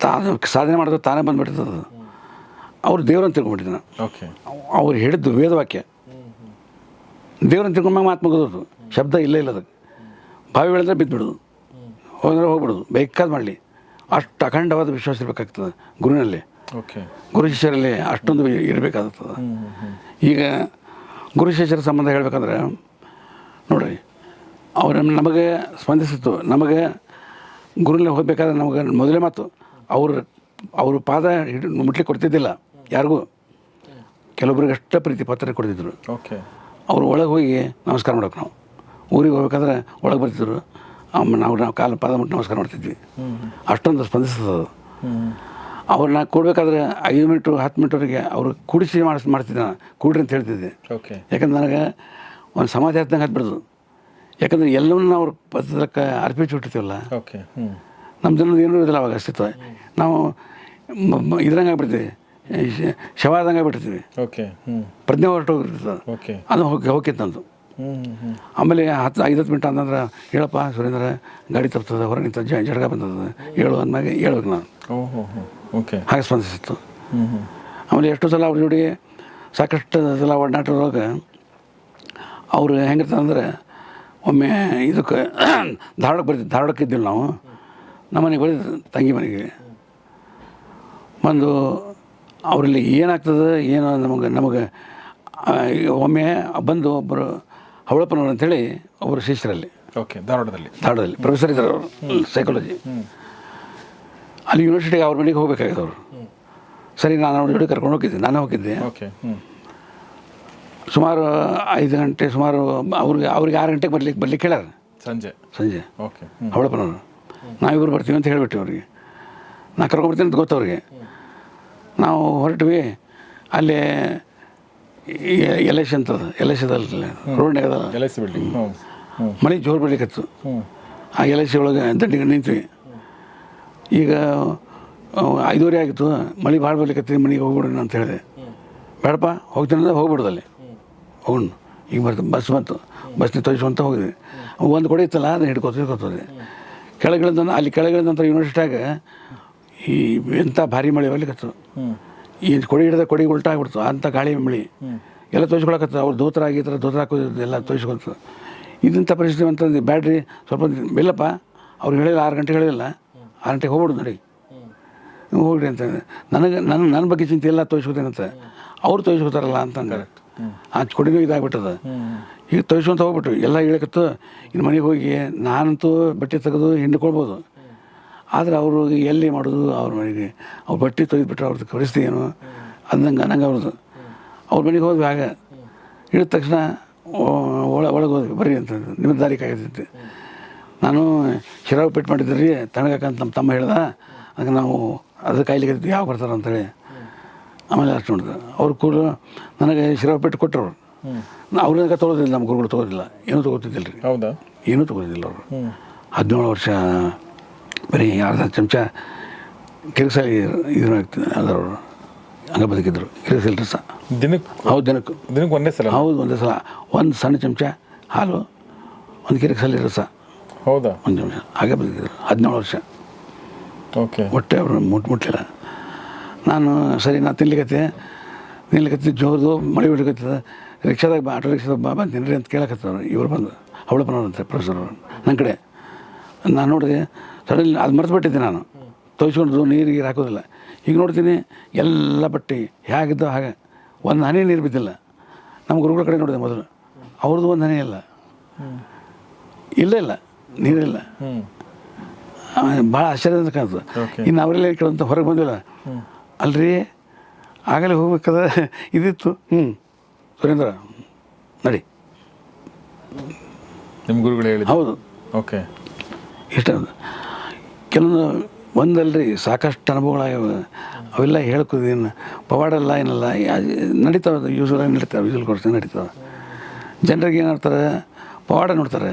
ತಾನು ಸಾಧನೆ ಮಾಡೋದು ತಾನೇ ಬಂದುಬಿಡ್ತದೆ ಅದು. ಅವ್ರು ದೇವ್ರನ್ನ ತಿಳ್ಕೊಂಡಿದ್ದೆ ನಾನು. ಓಕೆ. ಅವ್ರು ಹೇಳಿದ್ದು ವೇದವಾಕ್ಯ. ದೇವ್ರನ್ನ ತಿಳ್ಕೊಂಡಾಗ ಮಾತು ಮುಗಿದೋದು ಶಬ್ದ ಇಲ್ಲೇ ಇಲ್ಲ ಅದಕ್ಕೆ. ಬಾವಿ ಬೆಳೆದ್ರೆ ಬಿದ್ದುಬಿಡೋದು. ಹೋದ್ರೆ ಹೋಗ್ಬಿಡೋದು. ಬೇಕಾದ ಮಾಡಲಿ. ಅಷ್ಟು ಅಖಂಡವಾದ ವಿಶ್ವಾಸ ಇರಬೇಕಾಗ್ತದೆ ಗುರುವಿನಲ್ಲಿ. ಗುರು ಶಿಷ್ಯರಲ್ಲಿ ಅಷ್ಟೊಂದು ಇರಬೇಕಾಗುತ್ತದೆ. ಈಗ ಗುರು ಶಿಷ್ಯರ ಸಂಬಂಧ ಹೇಳಬೇಕಂದ್ರೆ ನೋಡ್ರಿ ಅವ್ರ ನಮಗೆ ಸ್ಪಂದಿಸಿತ್ತು. ನಮಗೆ ಗುರುನಲ್ಲಿ ಹೋಗಬೇಕಾದ್ರೆ ನಮಗೆ ಮೊದಲೇ ಮಾತು ಅವ್ರ ಅವ್ರ ಪಾದ ಹಿಡಿದು ಮುಟ್ಲಿಕ್ಕೆ ಕೊಡ್ತಿದ್ದಿಲ್ಲ ಯಾರಿಗೂ. ಕೆಲವೊಬ್ರಿಗೆ ಅಷ್ಟೇ ಪ್ರೀತಿ ಪತ್ರ ಕೊಡ್ತಿದ್ರು. ಓಕೆ. ಅವ್ರು ಒಳಗೆ ಹೋಗಿ ನಮಸ್ಕಾರ ಮಾಡೋಕೆ ನಾವು. ಊರಿಗೆ ಹೋಗ್ಬೇಕಾದ್ರೆ ಒಳಗೆ ಬರ್ತಿದ್ರು. ನಾವು ನಾವು ಕಾಲು ಪಾದ ಮುಟ್ಟು ನಮಸ್ಕಾರ ಮಾಡ್ತಿದ್ವಿ. ಅಷ್ಟೊಂದು ಸ್ಪಂದಿಸ್ತದೆ ಅವ್ರನ್ನ ಕೊಡ್ಬೇಕಾದ್ರೆ ಐದು ಮೀಟ್ರ್ ಹತ್ತು ಮಿನಿಟ್ವರೆಗೆ ಅವ್ರು ಕುಡಿಸಿ ಮಾಡಿಸ್ ಮಾಡ್ತಿದ್ದೆ ನಾನು. ಕೂಡ್ರಿ ಅಂತ ಹೇಳ್ತಿದ್ದೆ. ಓಕೆ. ಯಾಕಂದ್ರೆ ನನಗೆ ಒಂದು ಸಮಾಧಿ ಹತ್ತಂಗೆ ಹತ್ಬಿಡ್ದು ಯಾಕಂದ್ರೆ ಎಲ್ಲವನ್ನ ಅವ್ರ ಪತ್ರಕ್ಕೆ ಅರ್ಪಿಸಿ ಬಿಟ್ಟಿರ್ತೀವಲ್ಲ ನಮ್ಮ ಜನದ ಏನೂ ಇರೋದಿಲ್ಲ ಅವಾಗ ಅಸ್ತಿತ್ವ. ನಾವು ಇದ್ರಂಗೆ ಆಗ್ಬಿಡ್ತೀವಿ. ಶವಾದಂಗೆ ಶವ ಆದಂಗೆ ಆಗ್ಬಿಟ್ಟಿರ್ತೀವಿ ಪ್ರಜ್ಞೆ ಹೊರಟೋಗಿರ್ತದೆ ಓಕೆ. ಅದು ಹೋಗಿ ಹೋಗಿತ್ತಂದು ಆಮೇಲೆ ಹತ್ತು ಐದು ಹತ್ತು ಮಿನಿಟ್ ಅಂತಂದ್ರೆ ಹೇಳಪ್ಪ ಸುರೇಂದ್ರ ಗಾಡಿ ತಪ್ತದೆ ಹೊರ ನಿಂತ ಜಡ್ಗ ಬಂದದ. ಹೇಳು ಅಂದಾಗ ಹೇಳ್ಬೇಕು ನಾನು. ಓಹೋ ಹೋ. ಓಕೆ ಹಾಗೆ ಸ್ಪಂದಿಸಿತ್ತು. ಆಮೇಲೆ ಎಷ್ಟೋ ಸಲ ಅವ್ರ ಜೋಡಿ ಸಾಕಷ್ಟು ಸಲ ಒಡನಾಟದೊಳಗೆ ಅವರು ಹೆಂಗಿರ್ತಂದ್ರೆ ಒಮ್ಮೆ ಇದಕ್ಕೆ ಧಾರವಾಡಕ್ಕೆ ಬರ್ತಿದ್ವಿ ಧಾರವಾಡಕ್ಕೆ ಇದ್ದೀವಿ ನಾವು. ನಮ್ಮ ಮನೆಗೆ ಬಂದಿದ್ದು ತಂಗಿ ಮನೆಗೆ. ಬಂದು ಅವರಲ್ಲಿ ಏನಾಗ್ತದೆ ಏನೋ ನಮಗೆ ನಮಗೆ ಒಮ್ಮೆ ಬಂದು ಒಬ್ಬರು ಹವಳಪ್ಪನವ್ರು ಅಂತೇಳಿ ಒಬ್ಬರು ಶಿಷ್ಯರಲ್ಲಿ. ಓಕೆ ಧಾರವಾಡದಲ್ಲಿ. ಧಾರವಾಡದಲ್ಲಿ ಪ್ರೊಫೆಸರ್ ಇದ್ದಾರೆ ಅವರು ಸೈಕಾಲಜಿ ಅಲ್ಲಿ ಯೂನಿವರ್ಸಿಟಿಗೆ ಅವ್ರ ಮನೆಗೆ ಹೋಗ್ಬೇಕಾಗಿದೆ ಅವರು. ಸರಿ ನಾನು ಅವ್ರ ಜೋಡಿ ಕರ್ಕೊಂಡು ಹೋಗಿದ್ದೆ ನಾನು ಹೋಗಿದ್ದೆ. ಓಕೆ ಸುಮಾರು ಐದು ಗಂಟೆ ಸುಮಾರು ಅವ್ರಿಗೆ ಅವ್ರಿಗೆ ಆರು ಗಂಟೆಗೆ ಬರ್ಲಿಕ್ಕೆ ಬರ್ಲಿಕ್ಕೆ ಹೇಳ್ಯಾರ ಸಂಜೆ. ಸಂಜೆ. ಓಕೆ ಅವಳಪ್ಪನವರು ನಾವಿಬ್ಬರು ಬರ್ತೀವಿ ಅಂತ ಹೇಳಿಬಿಟ್ಟು ಅವ್ರಿಗೆ. ನಾ ಕರ್ಕೊಂಡ್ಬರ್ತೀನಿ ಅಂತ ಗೊತ್ತವ್ರಿಗೆ ನಾವು ಹೊರಟ್ವಿ ಅಲ್ಲಿ ಎಲ್ ಐ ಸಿ ಅಂತದ ಎಲ್ ಐ ಸಿದಲ್ಲಿ ರೋಡ್ನಾಗ ಅದಲ್ಲ ಎಲ್ ಐ ಸಿ ಬಿಲ್ಡಿಂಗ್ ಹ್ಞೂ ಹ್ಞೂ ಮಳೆ ಜೋರು ಬಿಡ್ಲಿಕ್ಕೆ ಆ ಎಲ್ ಐ ಸಿ ಒಳಗೆ ದಂಡಿಗೆ ನಿಂತ್ವಿ. ಈಗ ಐದೂವರೆ ಆಗಿತ್ತು. ಮಳೆ ಭಾಳ ಬರ್ಲಿಕ್ಕೆ ಮನೆಗೆ ಹೋಗ್ಬಿಡೋಣ ಅಂತ ಹೇಳಿದೆ. ಬೇಡಪ್ಪ, ಹೋಗ್ತೀನಿ ಅಂದ್ರೆ ಹೋಗ್ಬಿಡೋದಲ್ಲಿ ಹೋಗೋಣ. ಈಗ ಬರ್ತದೆ ಬಸ್ ಬಂತು. ಬಸ್ನ ತೋರಿಸುವಂತ ಹೋಗಿದ್ವಿ ಒಂದು ಕೊಡೆ ಇತ್ತಲ್ಲ, ಅದನ್ನ ಹಿಡ್ಕೊತ ಹಿಡ್ಕೊತದೆ ಕೆಳಗಿಳಿದ ಅಲ್ಲಿ ಕೆಳಗಿಳಿದ ನಂತರ ಯೂನಿವರ್ಸಿಟಿಯಾಗ ಈ ಎಂಥ ಭಾರಿ ಮಳೆ ಬರ್ಲಿಕತ್ತು ಹ್ಞೂ ಈ ಕೊಡಿ ಹಿಡಿದ ಕೊಡಿ ಉಲ್ಟಾ ಆಗ್ಬಿಡ್ತು. ಅಂಥ ಗಾಳಿ ಮಳೆ. ಎಲ್ಲ ತೋರಿಸ್ಕೊಳಕತ್ತ ಅವ್ರು ದೋತ್ರ ಆಗಿತ್ರ ದೋತ್ರ ಹಾಕೋದು ಎಲ್ಲ ತೋರಿಸ್ಕೊತ ಇದಂಥ ಪರಿಸ್ಥಿತಿ ಅಂತಂದು ಬ್ಯಾಡ್ರಿ. ಸ್ವಲ್ಪ ಇಲ್ಲಪ್ಪ, ಅವ್ರು ಹೇಳಿಲ್ಲ, ಆರು ಗಂಟೆ ಹೇಳಿಲ್ಲ. ಆರು ಗಂಟೆಗೆ ಹೋಗ್ಬಿಡು ನೋಡಿ. ನೀವು ಹೋಗ್ರಿ ಅಂತ ನನಗೆ ನನ್ನ ನನ್ನ ಬಗ್ಗೆ ಚಿಂತೆ ಎಲ್ಲ ತೋರಿಸ್ಕೊತೇನಂತ. ಅವ್ರು ತೋರಿಸ್ಕೊತಾರಲ್ಲ ಅಂತಂದ್ರೆ ಆ ಕೊಡಿನೂ ಇದಾಗ್ಬಿಟ್ಟದ ಈಗ ತೋರಿಸ್ಕೊಂತ ಹೋಗ್ಬಿಟ್ರು. ಎಲ್ಲ ಹೇಳಕತ್ತು ಇನ್ನು ಮನೆಗೆ ಹೋಗಿ ನಾನಂತೂ ಬಟ್ಟೆ ತೆಗೆದು ಹಿಂಡ್ಕೊಳ್ಬೋದು ಆದರೆ ಅವರು ಎಲ್ಲಿ ಮಾಡೋದು? ಅವ್ರ ಮನೆಗೆ. ಅವ್ರು ಬಟ್ಟೆ ತೆಗೆದುಬಿಟ್ರೆ ಅವ್ರದ್ದು ಪರಿಸ್ಥಿತಿ ಏನು? ಅಂದಂಗೆ ಅನ್ನಂಗೆ ಅವ್ರದ್ದು ಅವ್ರ ಮನೆಗೆ ಹೋದ್ವಿ ಆಗ. ಇಳಿದ ತಕ್ಷಣ ಒಳ ಒಳಗೆ ಹೋದ್ವಿ. ಬರ್ರಿ ಅಂತ ನಿಮ್ಮ ದಾರಿ ಕಾಯ್ದಂತೆ ನಾನು ಶಿರಾವ್ ಪೇಟ್ ಮಾಡಿದ್ದೆ ರೀ ತಣ್ಣಗಾಕಂತ ನಮ್ಮ ತಮ್ಮ ಹೇಳ್ದ ಅದಕ್ಕೆ ನಾವು ಅದ್ರ ಕಾಯಿಲೆಗೆ ಯಾವ ಬರ್ತಾರೆ ಅಂತೇಳಿ ಆಮೇಲೆ ಅಷ್ಟು ನೋಡಿದೆ ಅವ್ರು ಕೂಡ ನನಗೆ ಶಿರಾವ್ ಪೇಟ್ ಕೊಟ್ಟರು. ನಾ ಅವ್ರನ್ನ ತೊಗೊಳೋದಿಲ್ಲ ನಮ್ಮ ಗುರುಗಳು ತೊಗೋದಿಲ್ಲ. ಏನೂ ತೊಗೋತಿದ್ದಿಲ್ಲ ರೀ. ಹೌದಾ? ಏನೂ ತೊಗೋದಿಲ್ಲ ಅವರು. ಹದಿನೇಳು ವರ್ಷ ಬರೀ ಅರ್ಧ ಚಮಚ ಕೆಲಸ ಇದನ್ನ ಅದರವರು ಹಂಗೆ ಬದುಕಿದ್ರು. ಕಿರಿಸಲ್ ರಸ ದಿನಕ್ಕೆ ಹೌದು ದಿನಕ್ಕೆ. ದಿನಕ್ಕೆ ಒಂದೇ ಸಲ? ಹೌದು ಒಂದೇ ಸಲ. ಒಂದು ಸಣ್ಣ ಚಮಚ ಹಾಲು ಒಂದು ಕಿರಿಕ್ಸಲ್ಲಿ ರಸ ಹೌದಾ? ಒಂದು ಹಾಗೆ ಬದುಕಿದ್ರು ಹದಿನೇಳು ವರ್ಷ. ಓಕೆ. ಹೊಟ್ಟೆ ಅವರು ಮುಟ್ ಮುಟ್ಲಿಲ್ಲ ನಾನು ಸರಿ ನಾನು ತಿನ್ಲಿಕತ್ತೆ. ನಿನ್ಲಿಕತ್ತಿ ಜೋರ್ದು ಮಳೆ ಬಿಡ್ಕತ್ತದ ರಿಕ್ಷಾದಾಗ ಬಾ ಆಟೋ ರಿಕ್ಷಾದಾಗ ಬಾ ಬಂದು ತಿನ್ರಿ ಅಂತ ಕೇಳಕತ್ತವ್ರು. ಇವ್ರು ಬಂದು ಅವಳಪ್ಪನವ್ರಂತೆ ಪ್ರೊಫೆಸರ್ ಅವರು. ನನ್ನ ಕಡೆ. ನಾನು ನೋಡಿದೆ ಸಡನ್ ಅದು ಮರೆತು ಬಿಟ್ಟಿದ್ದೆ ನಾನು. ತೋರಿಸ್ಕೊಂಡು ನೀರು ಗೀರು ಹಾಕೋದಿಲ್ಲ. ಈಗ ನೋಡ್ತೀನಿ ಎಲ್ಲ ಬಟ್ಟೆ ಹೇಗಿದ್ದೋ ಹಾಗೆ. ಒಂದು ಹನಿ ನೀರು ಬಿದ್ದಿಲ್ಲ. ನಮ್ಮ ಗುರುಗಳ ಕಡೆ ನೋಡಿದೆ ಮೊದಲು. ಅವ್ರದ್ದು ಒಂದು ಹನಿ ಇಲ್ಲ. ಇಲ್ಲ ಇಲ್ಲ. ನೀರಿಲ್ಲ. ಭಾಳ ಆಶ್ಚರ್ಯದಿಂದ ಕಾಣ್ತದೆ. ಇನ್ನು ಅವರೆಲ್ಲ ಕೇಳಂತ ಹೊರಗೆ ಬಂದಿಲ್ಲ. ಅಲ್ರಿ ಆಗಲೇ ಹೋಗ್ಬೇಕಾದ್ರೆ ಇದಿತ್ತು. ಹ್ಞೂ ಸುರೇಂದ್ರ ನಡಿ. ನಿಮ್ಮ ಗುರುಗಳು ಹೇಳಿ ಹೌದು. ಓಕೆ ಇಷ್ಟ ಕೆಲವೊಂದು ಒಂದಲ್ರಿ ಸಾಕಷ್ಟು ಅನುಭವಗಳಾಗ್ಯಾವ ಅವೆಲ್ಲ ಹೇಳ್ಕೋದೇನು ಪವಾಡೆಲ್ಲ ಏನಲ್ಲ. ನಡೀತಾವೆ ಯೂಸ್ ನಡೀತಾವೆ. ವಿಜುವಲ್ ಕೋರ್ಸ್ ನಡೀತಾವೆ. ಜನರಿಗೆ ಏನು ಮಾಡ್ತಾರೆ? ಪವಾಡ ನೋಡ್ತಾರೆ.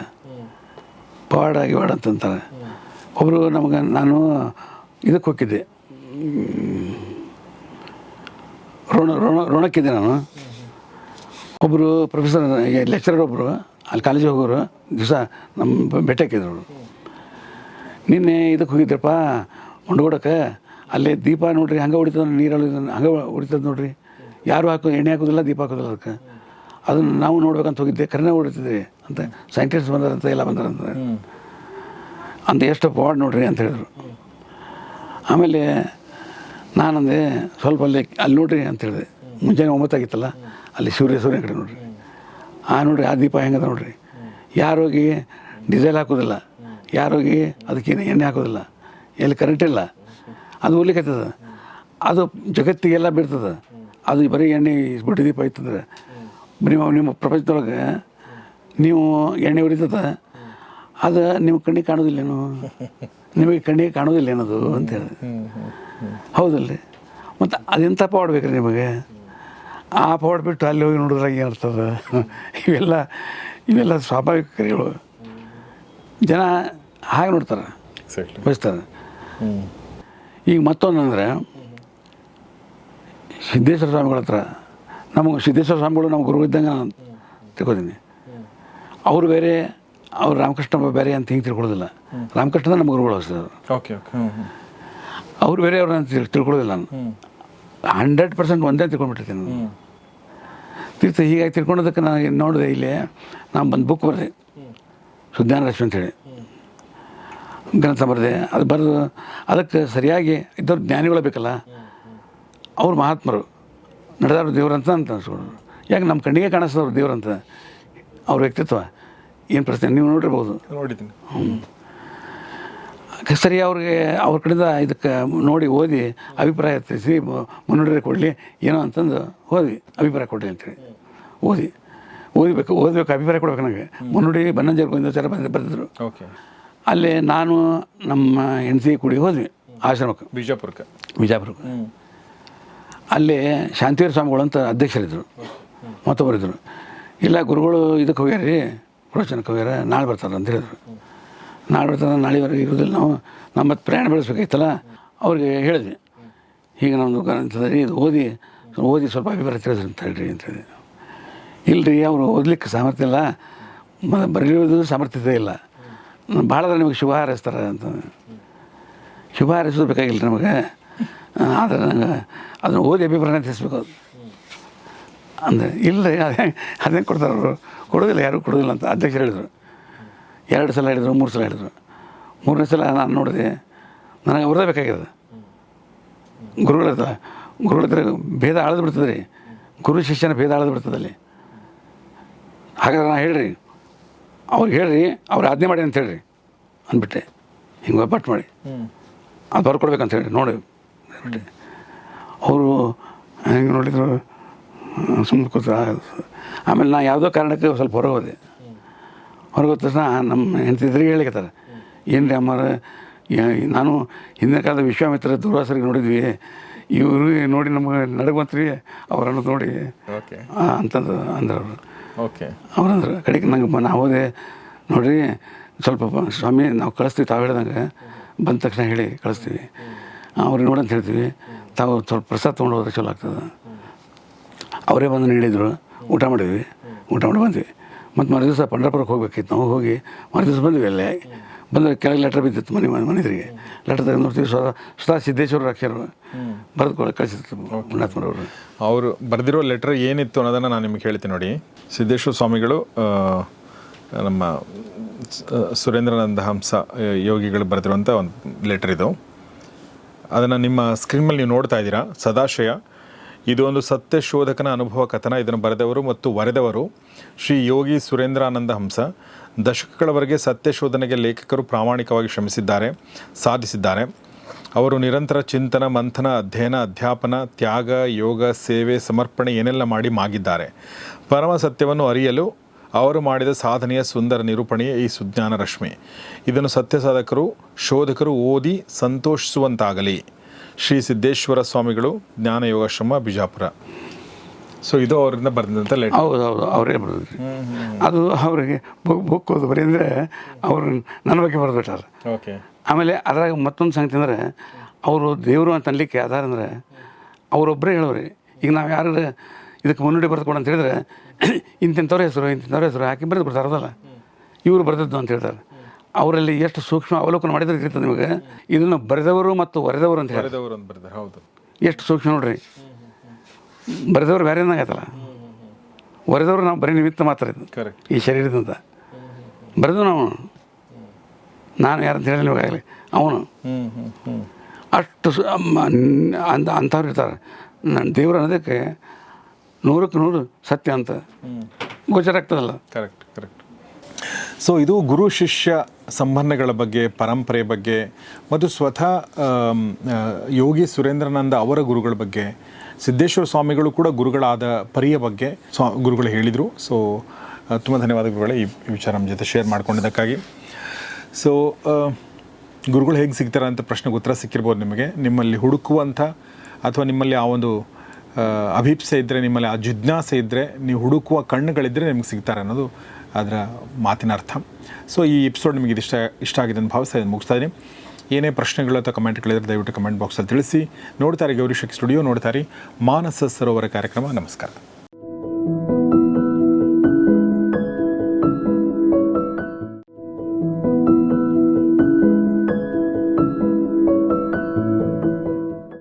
ಪವಾಡ ಅಂತ ಅಂತಂತಾರೆ. ಒಬ್ಬರು ನಮಗೆ ನಾನು ಇದಕ್ಕೆ ಹೋಗಿದ್ದೆ. ಋಣ ಋಣ ಋಣಕ್ಕಿದ್ದೆ ನಾನು. ಒಬ್ಬರು ಪ್ರೊಫೆಸರ್ ಲೆಕ್ಚರರ್ ಒಬ್ಬರು ಅಲ್ಲಿ ಕಾಲೇಜಿಗೆ ಹೋಗೋರು, ದಿವಸ ನಮ್ಮ ಭೇಟಿಯಾಕಿದ್ರು ಅವರು. ನಿನ್ನೆ ಇದಕ್ಕೆ ಹೋಗಿದ್ರಪ್ಪ ಹೊಂಡ್ಗೋಡಕ್ಕೆ ಅಲ್ಲೇ ದೀಪ ನೋಡ್ರಿ, ಹಂಗೆ ಹೊಡಿತದ ನೀರಲ್ಲಿ ಹಂಗೆ ಹೊಡಿತದ ನೋಡ್ರಿ. ಯಾರು ಹಾಕೋ, ಎಣ್ಣೆ ಹಾಕೋದಿಲ್ಲ, ದೀಪ ಹಾಕೋದಿಲ್ಲ ಅದಕ್ಕೆ. ಅದನ್ನು ನಾವು ನೋಡ್ಬೇಕಂತ ಹೋಗಿದ್ದೆ ಕರೆನೇ ಹೊಡಿತಿದ್ರಿ ಅಂತ ಸೈಂಟಿಸ್ಟ್ ಬಂದಾರಂತ ಎಲ್ಲ ಬಂದಾರಂತ ಅಂತ. ಎಷ್ಟು ಪವಾಡ್ ನೋಡ್ರಿ ಅಂತ ಹೇಳಿದ್ರು. ಆಮೇಲೆ ನಾನಂದೆ ಸ್ವಲ್ಪ ಅಲ್ಲಿ ಅಲ್ಲಿ ನೋಡ್ರಿ ಅಂತ ಹೇಳಿದೆ. ಮುಂಜಾನೆ ಒಂಬತ್ತಾಗಿತ್ತಲ್ಲ, ಅಲ್ಲಿ ಸೂರ್ಯ ಸೂರ್ಯ ಕಡೆ ನೋಡ್ರಿ. ಆ ನೋಡ್ರಿ, ಆ ದೀಪ ಹೆಂಗದ ನೋಡ್ರಿ. ಯಾರೋಗಿ ಡೀಸೆಲ್ ಹಾಕೋದಿಲ್ಲ ಯಾರೋಗಿ ಅದಕ್ಕೇನು ಎಣ್ಣೆ ಹಾಕೋದಿಲ್ಲ, ಎಲ್ಲಿ ಕರೆಂಟ್ ಇಲ್ಲ, ಅದು ಉರ್ಲಿಕ್ಕತ್ತದ ಅದು ಜಗತ್ತಿಗೆಲ್ಲ ಬಿಡ್ತದೆ. ಅದು ಬರೀ ಎಣ್ಣೆ ಬಿಟ್ಟು ದೀಪ ಇತ್ತಂದ್ರೆ, ನಿಮ್ಮ ನಿಮ್ಮ ಪ್ರಪಂಚದೊಳಗೆ ನೀವು ಎಣ್ಣೆ ಹೊಡಿತದೆ ಅದು ನಿಮ್ಮ ಕಣ್ಣಿಗೆ ಕಾಣೋದಿಲ್ಲೇನು? ನಿಮಗೆ ಕಣ್ಣಿಗೆ ಕಾಣೋದಿಲ್ಲ ಏನದು ಅಂತ ಹೇಳಿದೆ ಹ್ಞೂ ಹ್ಞೂ ಹೌದಲ್ರಿ? ಮತ್ತು ಅದೆಂಥ ಪವಾಡ್ ಬೇಕ್ರಿ ನಿಮಗೆ? ಆ ಪವಾಡ್ ಬಿಟ್ಟು ಅಲ್ಲಿ ಹೋಗಿ ನೋಡಿದ್ರೆ ಇರ್ತದೆ ಇವೆಲ್ಲ ಇವೆಲ್ಲ ಸ್ವಾಭಾವಿಕ ಕ್ರಿಯೆಗಳು. ಜನ ಹಾಗೆ ನೋಡ್ತಾರೆ. ಬಯಸ್ತಾರೆ. ಈಗ ಮತ್ತೊಂದು ಅಂದರೆ ಸಿದ್ದೇಶ್ವರ ಸ್ವಾಮಿಗಳ ಹತ್ರ ನಮಗೆ ಸಿದ್ದೇಶ್ವರ ಸ್ವಾಮಿಗಳು ನಮ್ಮ ಗುರು ಇದ್ದಂಗೆ ನಾನು ತಿಳ್ಕೊತೀನಿ. ಅವರು ಬೇರೆ ಅವ್ರು ರಾಮಕೃಷ್ಣ ಬೇರೆ ಅಂತ ಹಿಂಗೆ ತಿಳ್ಕೊಳ್ಳೋದಿಲ್ಲ. ರಾಮಕೃಷ್ಣ ನಮ್ಮ ಗುರುಗಳು ಓಕೆ ಓಕೆ ಅವ್ರು ಬೇರೆ ಅವ್ರನ್ನ ತಿಳ್ ತಿಳ್ಕೊಳ್ಳೋದಿಲ್ಲ ನಾನು. ಹಂಡ್ರೆಡ್ ಪರ್ಸೆಂಟ್ ಒಂದೇ ತಿಳ್ಕೊಂಡ್ಬಿಟ್ಟಿರ್ತೀನಿ ನಾನು. ತೀರ್ಥ ಹೀಗಾಗಿ ತಿಳ್ಕೊಂಡೋದಕ್ಕೆ ನಾನು ನೋಡಿದೆ ಇಲ್ಲಿ ನಾನು ಬಂದು ಬುಕ್ ಬರೆದೆ. ಸುಜ್ಞಾನ ರಶ್ಮಿ ಅಂತೇಳಿ ಗ್ರಂಥ ಬರೆದೆ. ಅದು ಬರೆದು ಅದಕ್ಕೆ ಸರಿಯಾಗಿ ಇದ್ದವ್ರು ಜ್ಞಾನಿಗಳು ಬೇಕಲ್ಲ. ಅವ್ರು ಮಹಾತ್ಮರು. ನಡೆದವ್ರು ದೇವ್ರಂತ ಅಂತ ಅನ್ಸ್ಕೊಂಡ್ರು. ಯಾಕೆ ನಮ್ಮ ಕಣ್ಣಿಗೆ ಕಾಣಿಸ್ತವ್ರು ದೇವ್ರಂತ ಅವ್ರ ವ್ಯಕ್ತಿತ್ವ ಏನು ಪ್ರಶ್ನೆ? ನೀವು ನೋಡಿರ್ಬೋದು. ನೋಡಿದ್ದೀನಿ. ಸರಿ ಅವ್ರಿಗೆ ಅವ್ರ ಕಡೆಯಿಂದ ಇದಕ್ಕೆ ನೋಡಿ ಓದಿ ಅಭಿಪ್ರಾಯ ತಿಳಿಸಿ ಮುನ್ನುಡಿ ಕೊಡಲಿ ಏನೋ ಅಂತಂದು ಹೋದ್ವಿ ಅಭಿಪ್ರಾಯ ಕೊಡಲಿ ಅಂತೇಳಿ. ಓದಿ. ಓದಬೇಕು ಓದಬೇಕು ಅಭಿಪ್ರಾಯ ಕೊಡ್ಬೇಕು ನನಗೆ. ಮುನ್ನುಡಿ ಬನ್ನಂಜರ್ ಗೋವಿಂದಾಚಾರ್ಯ ಬಂದು ಬರೆದಿದ್ರು ಓಕೆ. ಅಲ್ಲಿ ನಾನು ನಮ್ಮ ಹೆಂಡತಿ ಕೂಡಿ ಹೋದ್ವಿ ಆಶ್ರಮಕ್ಕೆ. ಬಿಜಾಪುರಕ್ಕೆ. ಬಿಜಾಪುರಕ್ಕೆ. ಅಲ್ಲಿ ಶಾಂತಿವೀರ ಸ್ವಾಮಿಗಳು ಅಂತ ಅಧ್ಯಕ್ಷರಿದ್ದರು. ಮತ್ತೊಬ್ಬರಿದ್ದರು. ಇಲ್ಲ, ಗುರುಗಳು ಇದಕ್ಕೆ ಹೋಗ್ಯಾರಿ, ಪ್ರವಚನಕ್ಕೆ ಹೋಗ್ಯಾರ, ನಾಳೆ ಬರ್ತಾರೆ ಅಂತ ಹೇಳಿದ್ರು. ನಾಳೆ ಬರ್ತಾರೆ ನಾಳೆವರೆಗೆ ಇರೋದಿಲ್ಲ ನಾವು ನಮ್ಮ ಮತ್ತೆ ಪ್ರಯಾಣ ಬೆಳೆಸ್ಬೇಕಾಯ್ತಲ್ಲ, ಅವ್ರಿಗೆ ಹೇಳಿದ್ವಿ. ಹೀಗೆ ನಮ್ಮದು ಗ್ರಂಥದ ರೀ ಇದು ಓದಿ ಓದಿ ಸ್ವಲ್ಪ ಅಭಿಪ್ರಾಯ ತಿಳಿಸ್ರಿ ಅಂತ ಹೇಳ್ರಿ ಅಂತ ಇಲ್ಲ ಇಲ್ಲರಿ ಅವರು ಓದಲಿಕ್ಕೆ ಸಾಮರ್ಥ್ಯ ಇಲ್ಲ ಬರೆಯೋದು ಸಾಮರ್ಥ್ಯತೆ ಇಲ್ಲ. ಭಾಳ ನಿಮಗೆ ಶುಭ ಹಾರೈಸ್ತಾರೆ ಅಂತ. ಶುಭ ಹಾರೈಸೋದು ಬೇಕಾಗಿಲ್ಲ ನಮಗೆ. ಆದರೆ ನಂಗೆ ಅದನ್ನು ಓದಿ ಅಭಿಪ್ರಾಯ ತಿಳಿಸ್ಬೇಕು. ಅಂದರೆ ಇಲ್ಲ ಅದೇ ಅದೇ ಕೊಡ್ತಾರೆ ಅವರು. ಕೊಡೋದಿಲ್ಲ ಯಾರೂ ಕೊಡೋದಿಲ್ಲ ಅಂತ ಅಧ್ಯಕ್ಷರು ಹೇಳಿದರು. ಎರಡು ಸಲ ಹೇಳಿದರು ಮೂರು ಸಲ ಹೇಳಿದರು. ಮೂರನೇ ಸಲ ನಾನು ನೋಡಿದೆ ನನಗೆ ಅವ್ರದೇ ಬೇಕಾಗ್ಯದ ಗುರುಗಳ ಹತ್ರ ಗುರುಗಳ ಹತ್ರ ಭೇದ ಆಳದು ಬಿಡ್ತದೆ ರೀ. ಗುರು ಶಿಷ್ಯನ ಭೇದ ಅಳದು ಬಿಡ್ತದೆ ಅಲ್ಲಿ. ಹಾಗಾದ್ರೆ ನಾನು ಹೇಳ್ರಿ ಅವ್ರಿಗೆ ಹೇಳ್ರಿ ಅವ್ರು ಆಜ್ಞೆ ಮಾಡಿ ಅಂತ ಹೇಳ್ರಿ ಅಂದ್ಬಿಟ್ಟೆ. ಹಿಂಗೆ ಒಬ್ಬಟ್ಟು ಮಾಡಿ. ಅದು ಬರ್ಕೊಡ್ಬೇಕಂತ ಹೇಳಿ ನೋಡಿ. ಅವರು ಹೆಂಗೆ ನೋಡಿದ್ರು ಸುಮ್ಮನೆ ಕೂತ ಆಮೇಲೆ ನಾ ಯಾವುದೋ ಕಾರಣಕ್ಕೆ ಸ್ವಲ್ಪ ಹೊರಗೆ ಹೋದೆ ಹೊರಗೆ ಹೋದ ತಕ್ಷಣ ನಮ್ಮ ಹೆಂಡತಿದ್ರಿಗೆ ಹೇಳಿಕತ್ತಾರೆ ಏನು ರೀ ಅಮ್ಮಾರ ನಾನು ಹಿಂದಿನ ಕಾಲದ ವಿಶ್ವಾಮಿತ್ರ ದುರ್ವಾಸರಿಗೆ ನೋಡಿದ್ವಿ. ಇವರು ನೋಡಿ ನಮಗೆ ನಡುಗೆ ಬಂತ್ರಿ ಅವರನ್ನು ನೋಡಿ ಅಂತಂದು ಅಂದ್ರೆ ಅವರು. ಓಕೆ. ಅವ್ರಂದ್ರೆ ಕಡೆಗೆ ನಂಗೆ ನಾ ಹೋದೆ ನೋಡಿರಿ ಸ್ವಲ್ಪ ಸ್ವಾಮಿ ನಾವು ಕಳಿಸ್ತೀವಿ ತಾವು ಹೇಳ್ದಂಗೆ. ಬಂದ ತಕ್ಷಣ ಹೇಳಿ ಕಳಿಸ್ತೀವಿ. ಅವ್ರಿಗೆ ನೋಡಂತ ಹೇಳ್ತೀವಿ. ತಾವು ಸ್ವಲ್ಪ ಪ್ರಸಾದ ತೊಗೊಂಡು ಹೋದ್ರೆ ಚಲೋ ಆಗ್ತದೆ. ಅವರೇ ಬಂದು ಹೇಳಿದರು ಊಟ ಮಾಡಿದ್ವಿ. ಊಟ ಮಾಡಿ ಬಂದ್ವಿ. ಮತ್ತು ಮರು ದಿವಸ ಪಂಡ್ರಪುರಕ್ಕೆ ಹೋಗ್ಬೇಕಿತ್ತು. ನಾವು ಹೋಗಿ ಮರು ದಿವಸ ಬಂದ್ವಿ ಅಲ್ಲೇ. ಬಂದರೆ ಕೆಳಗೆ ಲೆಟ್ರ್ ಬಿದ್ದಿತ್ತು ಮನೆ ಮನೆಯವರಿಗೆ ಲೆಟ್ರ್ ತೆಗೆದು ನೋಡ್ತೀವಿ. ಸ್ವ ಸ್ವತಃ ಸಿದ್ದೇಶ್ವರ ರಾಖ್ಯರು ಬರೆದುಕೊಳ್ಳೋಕೆ ಕಳಿಸಿತ್ತು ಪುಣ್ಯಾತ್ಮರವರು ಅವರು. ಬರೆದಿರೋ ಲೆಟ್ರ್ ಏನಿತ್ತು ಅನ್ನೋದನ್ನು ನಾನು ನಿಮಗೆ ಹೇಳ್ತೀನಿ ನೋಡಿ. ಸಿದ್ದೇಶ್ವರ ಸ್ವಾಮಿಗಳು ನಮ್ಮ ಸುರೇಂದ್ರನಂದ ಹಂಸ ಯೋಗಿಗಳು ಬರೆದಿರುವಂಥ ಒಂದು ಲೆಟ್ರ್ ಇದು. ಅದನ್ನು ನಿಮ್ಮ ಸ್ಕ್ರೀನ್ ಮೇಲೆ ನೀವು ನೋಡ್ತಾ ಇದ್ದೀರಾ. ಸದಾಶಯ ಇದು ಒಂದು ಸತ್ಯ ಶೋಧಕನ ಅನುಭವ ಕಥನ. ಇದನ್ನು ಬರೆದವರು ಮತ್ತು ವರೆದವರು ಶ್ರೀ ಯೋಗಿ ಸುರೇಂದ್ರಾನಂದ ಹಂಸ. ದಶಕಗಳವರೆಗೆ ಸತ್ಯ ಶೋಧನೆಗೆ ಲೇಖಕರು ಪ್ರಾಮಾಣಿಕವಾಗಿ ಶ್ರಮಿಸಿದ್ದಾರೆ, ಸಾಧಿಸಿದ್ದಾರೆ. ಅವರು ನಿರಂತರ ಚಿಂತನ, ಮಂಥನ, ಅಧ್ಯಯನ, ಅಧ್ಯಾಪನ, ತ್ಯಾಗ, ಯೋಗ, ಸೇವೆ, ಸಮರ್ಪಣೆ ಏನೆಲ್ಲ ಮಾಡಿ ಮಾಗಿದ್ದಾರೆ. ಪರಮ ಸತ್ಯವನ್ನು ಅರಿಯಲು ಅವರು ಮಾಡಿದ ಸಾಧನೆಯ ಸುಂದರ ನಿರೂಪಣೆಯೇ ಈ ಸುಜ್ಞಾನ ರಶ್ಮಿ ಇದನ್ನು ಸತ್ಯ ಸಾಧಕರು, ಶೋಧಕರು ಓದಿ ಸಂತೋಷಿಸುವಂತಾಗಲಿ. ಶ್ರೀ ಸಿದ್ದೇಶ್ವರ ಸ್ವಾಮಿಗಳು ಜ್ಞಾನ ಯೋಗಾಶ್ರಮ ಬಿಜಾಪುರ. ಸೊ ಇದು ಅವರಿಂದ ಬರೆದಂಥ ಲೆಟರ್ ಹೌದು ಹೌದು ಅವರೇ ಬರೆದ್ರಿ ಅದು ಅವರಿಗೆ ಬುಕ್ ಬುಕ್ ಓದು ಬರೀ ಅಂದರೆ ಅವರು ನನ್ನ ಬಗ್ಗೆ ಬರೆದ್ಬಿಟ್ಟಾರೆ. ಓಕೆ. ಆಮೇಲೆ ಅದ್ರಾಗ ಮತ್ತೊಂದು ಸಂಗತಿ ಅಂದರೆ ಅವರು ದೇವರು ಅಂತ ಅನ್ಲಿಕ್ಕೆ ಆಧಾರ ಅಂದರೆ ಅವರೊಬ್ಬರೇ ಹೇಳೋರಿ ಈಗ ನಾವು ಯಾರು ಇದಕ್ಕೆ ಮುನ್ನುಡಿ ಬರೆದುಕೊಡು ಅಂತ ಹೇಳಿದ್ರೆ ಇಂತಿಂಥವ್ರ ಹೆಸರು ಇಂತಿಂಥವ್ರ ಹೆಸರು ಹಾಕಿ ಬರೆದು ಬಿಡ್ತಾರೆ ಹೌದಲ್ಲ ಇವರು ಬರೆದದ್ದು ಅಂತ ಹೇಳ್ತಾರೆ. ಅವರಲ್ಲಿ ಎಷ್ಟು ಸೂಕ್ಷ್ಮ ಅವಲೋಕನ ಮಾಡಿದ್ರೆ ಇರ್ತದೆ ನಿಮಗೆ ಇದನ್ನು ಬರೆದವರು ಮತ್ತು ವರೆದವರು ಅಂತ ಹೇಳಿ ಬರೆದವರು ಅಂತ ಬರೆದಾರೆ ಹೌದು. ಎಷ್ಟು ಸೂಕ್ಷ್ಮ ನೋಡ್ರಿ. ಬರೆದವ್ರು ಬೇರೆ ಆಯ್ತಲ್ಲ? ವರೆದವರು ನಾವು ಬರೀ ನಿಮಿತ್ತ ಮಾತ್ರ ಇದು. ಕರೆಕ್ಟ್ ಈ ಶರೀರದಿಂದ. ಬರೆದು ನಾವು ನಾನು ಯಾರಂತ ಹೇಳಿ ನಿಮಗಾಗಲಿ ಅವನು. ಅಷ್ಟು ಅಂತ ಅಂಥವ್ರು ಇರ್ತಾರೆ. ನನ್ನ ದೇವರು ಅನ್ನೋದಕ್ಕೆ ನೂರಕ್ಕೆ ನೂರು ಸತ್ಯ ಅಂತ ಗೋಚರ ಆಗ್ತದಲ್ಲ? ಕರೆಕ್ಟ್ ಕರೆಕ್ಟ್ ಸೊ ಇದು ಗುರು ಶಿಷ್ಯ ಸಂಬಂಧಗಳ ಬಗ್ಗೆ, ಪರಂಪರೆ ಬಗ್ಗೆ, ಮತ್ತು ಸ್ವತಃ ಯೋಗಿ ಸುರೇಂದ್ರನಂದ ಅವರ ಗುರುಗಳ ಬಗ್ಗೆ, ಸಿದ್ದೇಶ್ವರ ಸ್ವಾಮಿಗಳು ಕೂಡ ಗುರುಗಳಾದ ಪರಿಯ ಬಗ್ಗೆ ಸ್ವಾ, ಗುರುಗಳು ಹೇಳಿದರು. ಸೊ ತುಂಬ ಧನ್ಯವಾದ ಗುರುಗಳೇ ಈ ವಿಚಾರ ನಮ್ಮ ಜೊತೆ ಶೇರ್ ಮಾಡ್ಕೊಂಡಿದ್ದಕ್ಕಾಗಿ. ಸೊ ಗುರುಗಳು ಹೇಗೆ ಸಿಗ್ತಾರೆ ಅಂತ ಪ್ರಶ್ನೆಗೆ ಉತ್ತರ ಸಿಕ್ಕಿರ್ಬೋದು ನಿಮಗೆ. ನಿಮ್ಮಲ್ಲಿ ಹುಡುಕುವಂಥ ಅಥವಾ ನಿಮ್ಮಲ್ಲಿ ಆ ಒಂದು ಅಭಿಪ್ಸೆ ಇದ್ದರೆ ನಿಮ್ಮಲ್ಲಿ ಆ ಜಿಜ್ಞಾಸೆ ಇದ್ದರೆ ನೀವು ಹುಡುಕುವ ಕಣ್ಣುಗಳಿದ್ದರೆ ನಿಮ್ಗೆ ಸಿಗ್ತಾರೆ ಅನ್ನೋದು ಅದರ ಮಾತಿನ ಅರ್ಥ. ಸೊ ಈ ಎಪಿಸೋಡ್ ನಿಮಗೆ ಇಷ್ಟ ಇಷ್ಟ ಆಗಿದೆ ಅಂತ ಭಾವಿಸ್ತಾ ಇದನ್ನು ಮುಗಿಸ್ತಾ ಇದ್ದೀನಿ ಏನೇ ಪ್ರಶ್ನೆಗಳು ಅಥವಾ ಕಮೆಂಟ್ಗಳಿದ್ರೆ ದಯವಿಟ್ಟು ಕಮೆಂಟ್ ಬಾಕ್ಸಲ್ಲಿ ತಿಳಿಸಿ. ನೋಡ್ತಾರೆ ಗೌರಿ ಶಕ್ತಿ ಸ್ಟುಡಿಯೋ ನೋಡ್ತಾರೆ ಮಾನಸ ಸರೋವರ ಕಾರ್ಯಕ್ರಮ. ನಮಸ್ಕಾರ.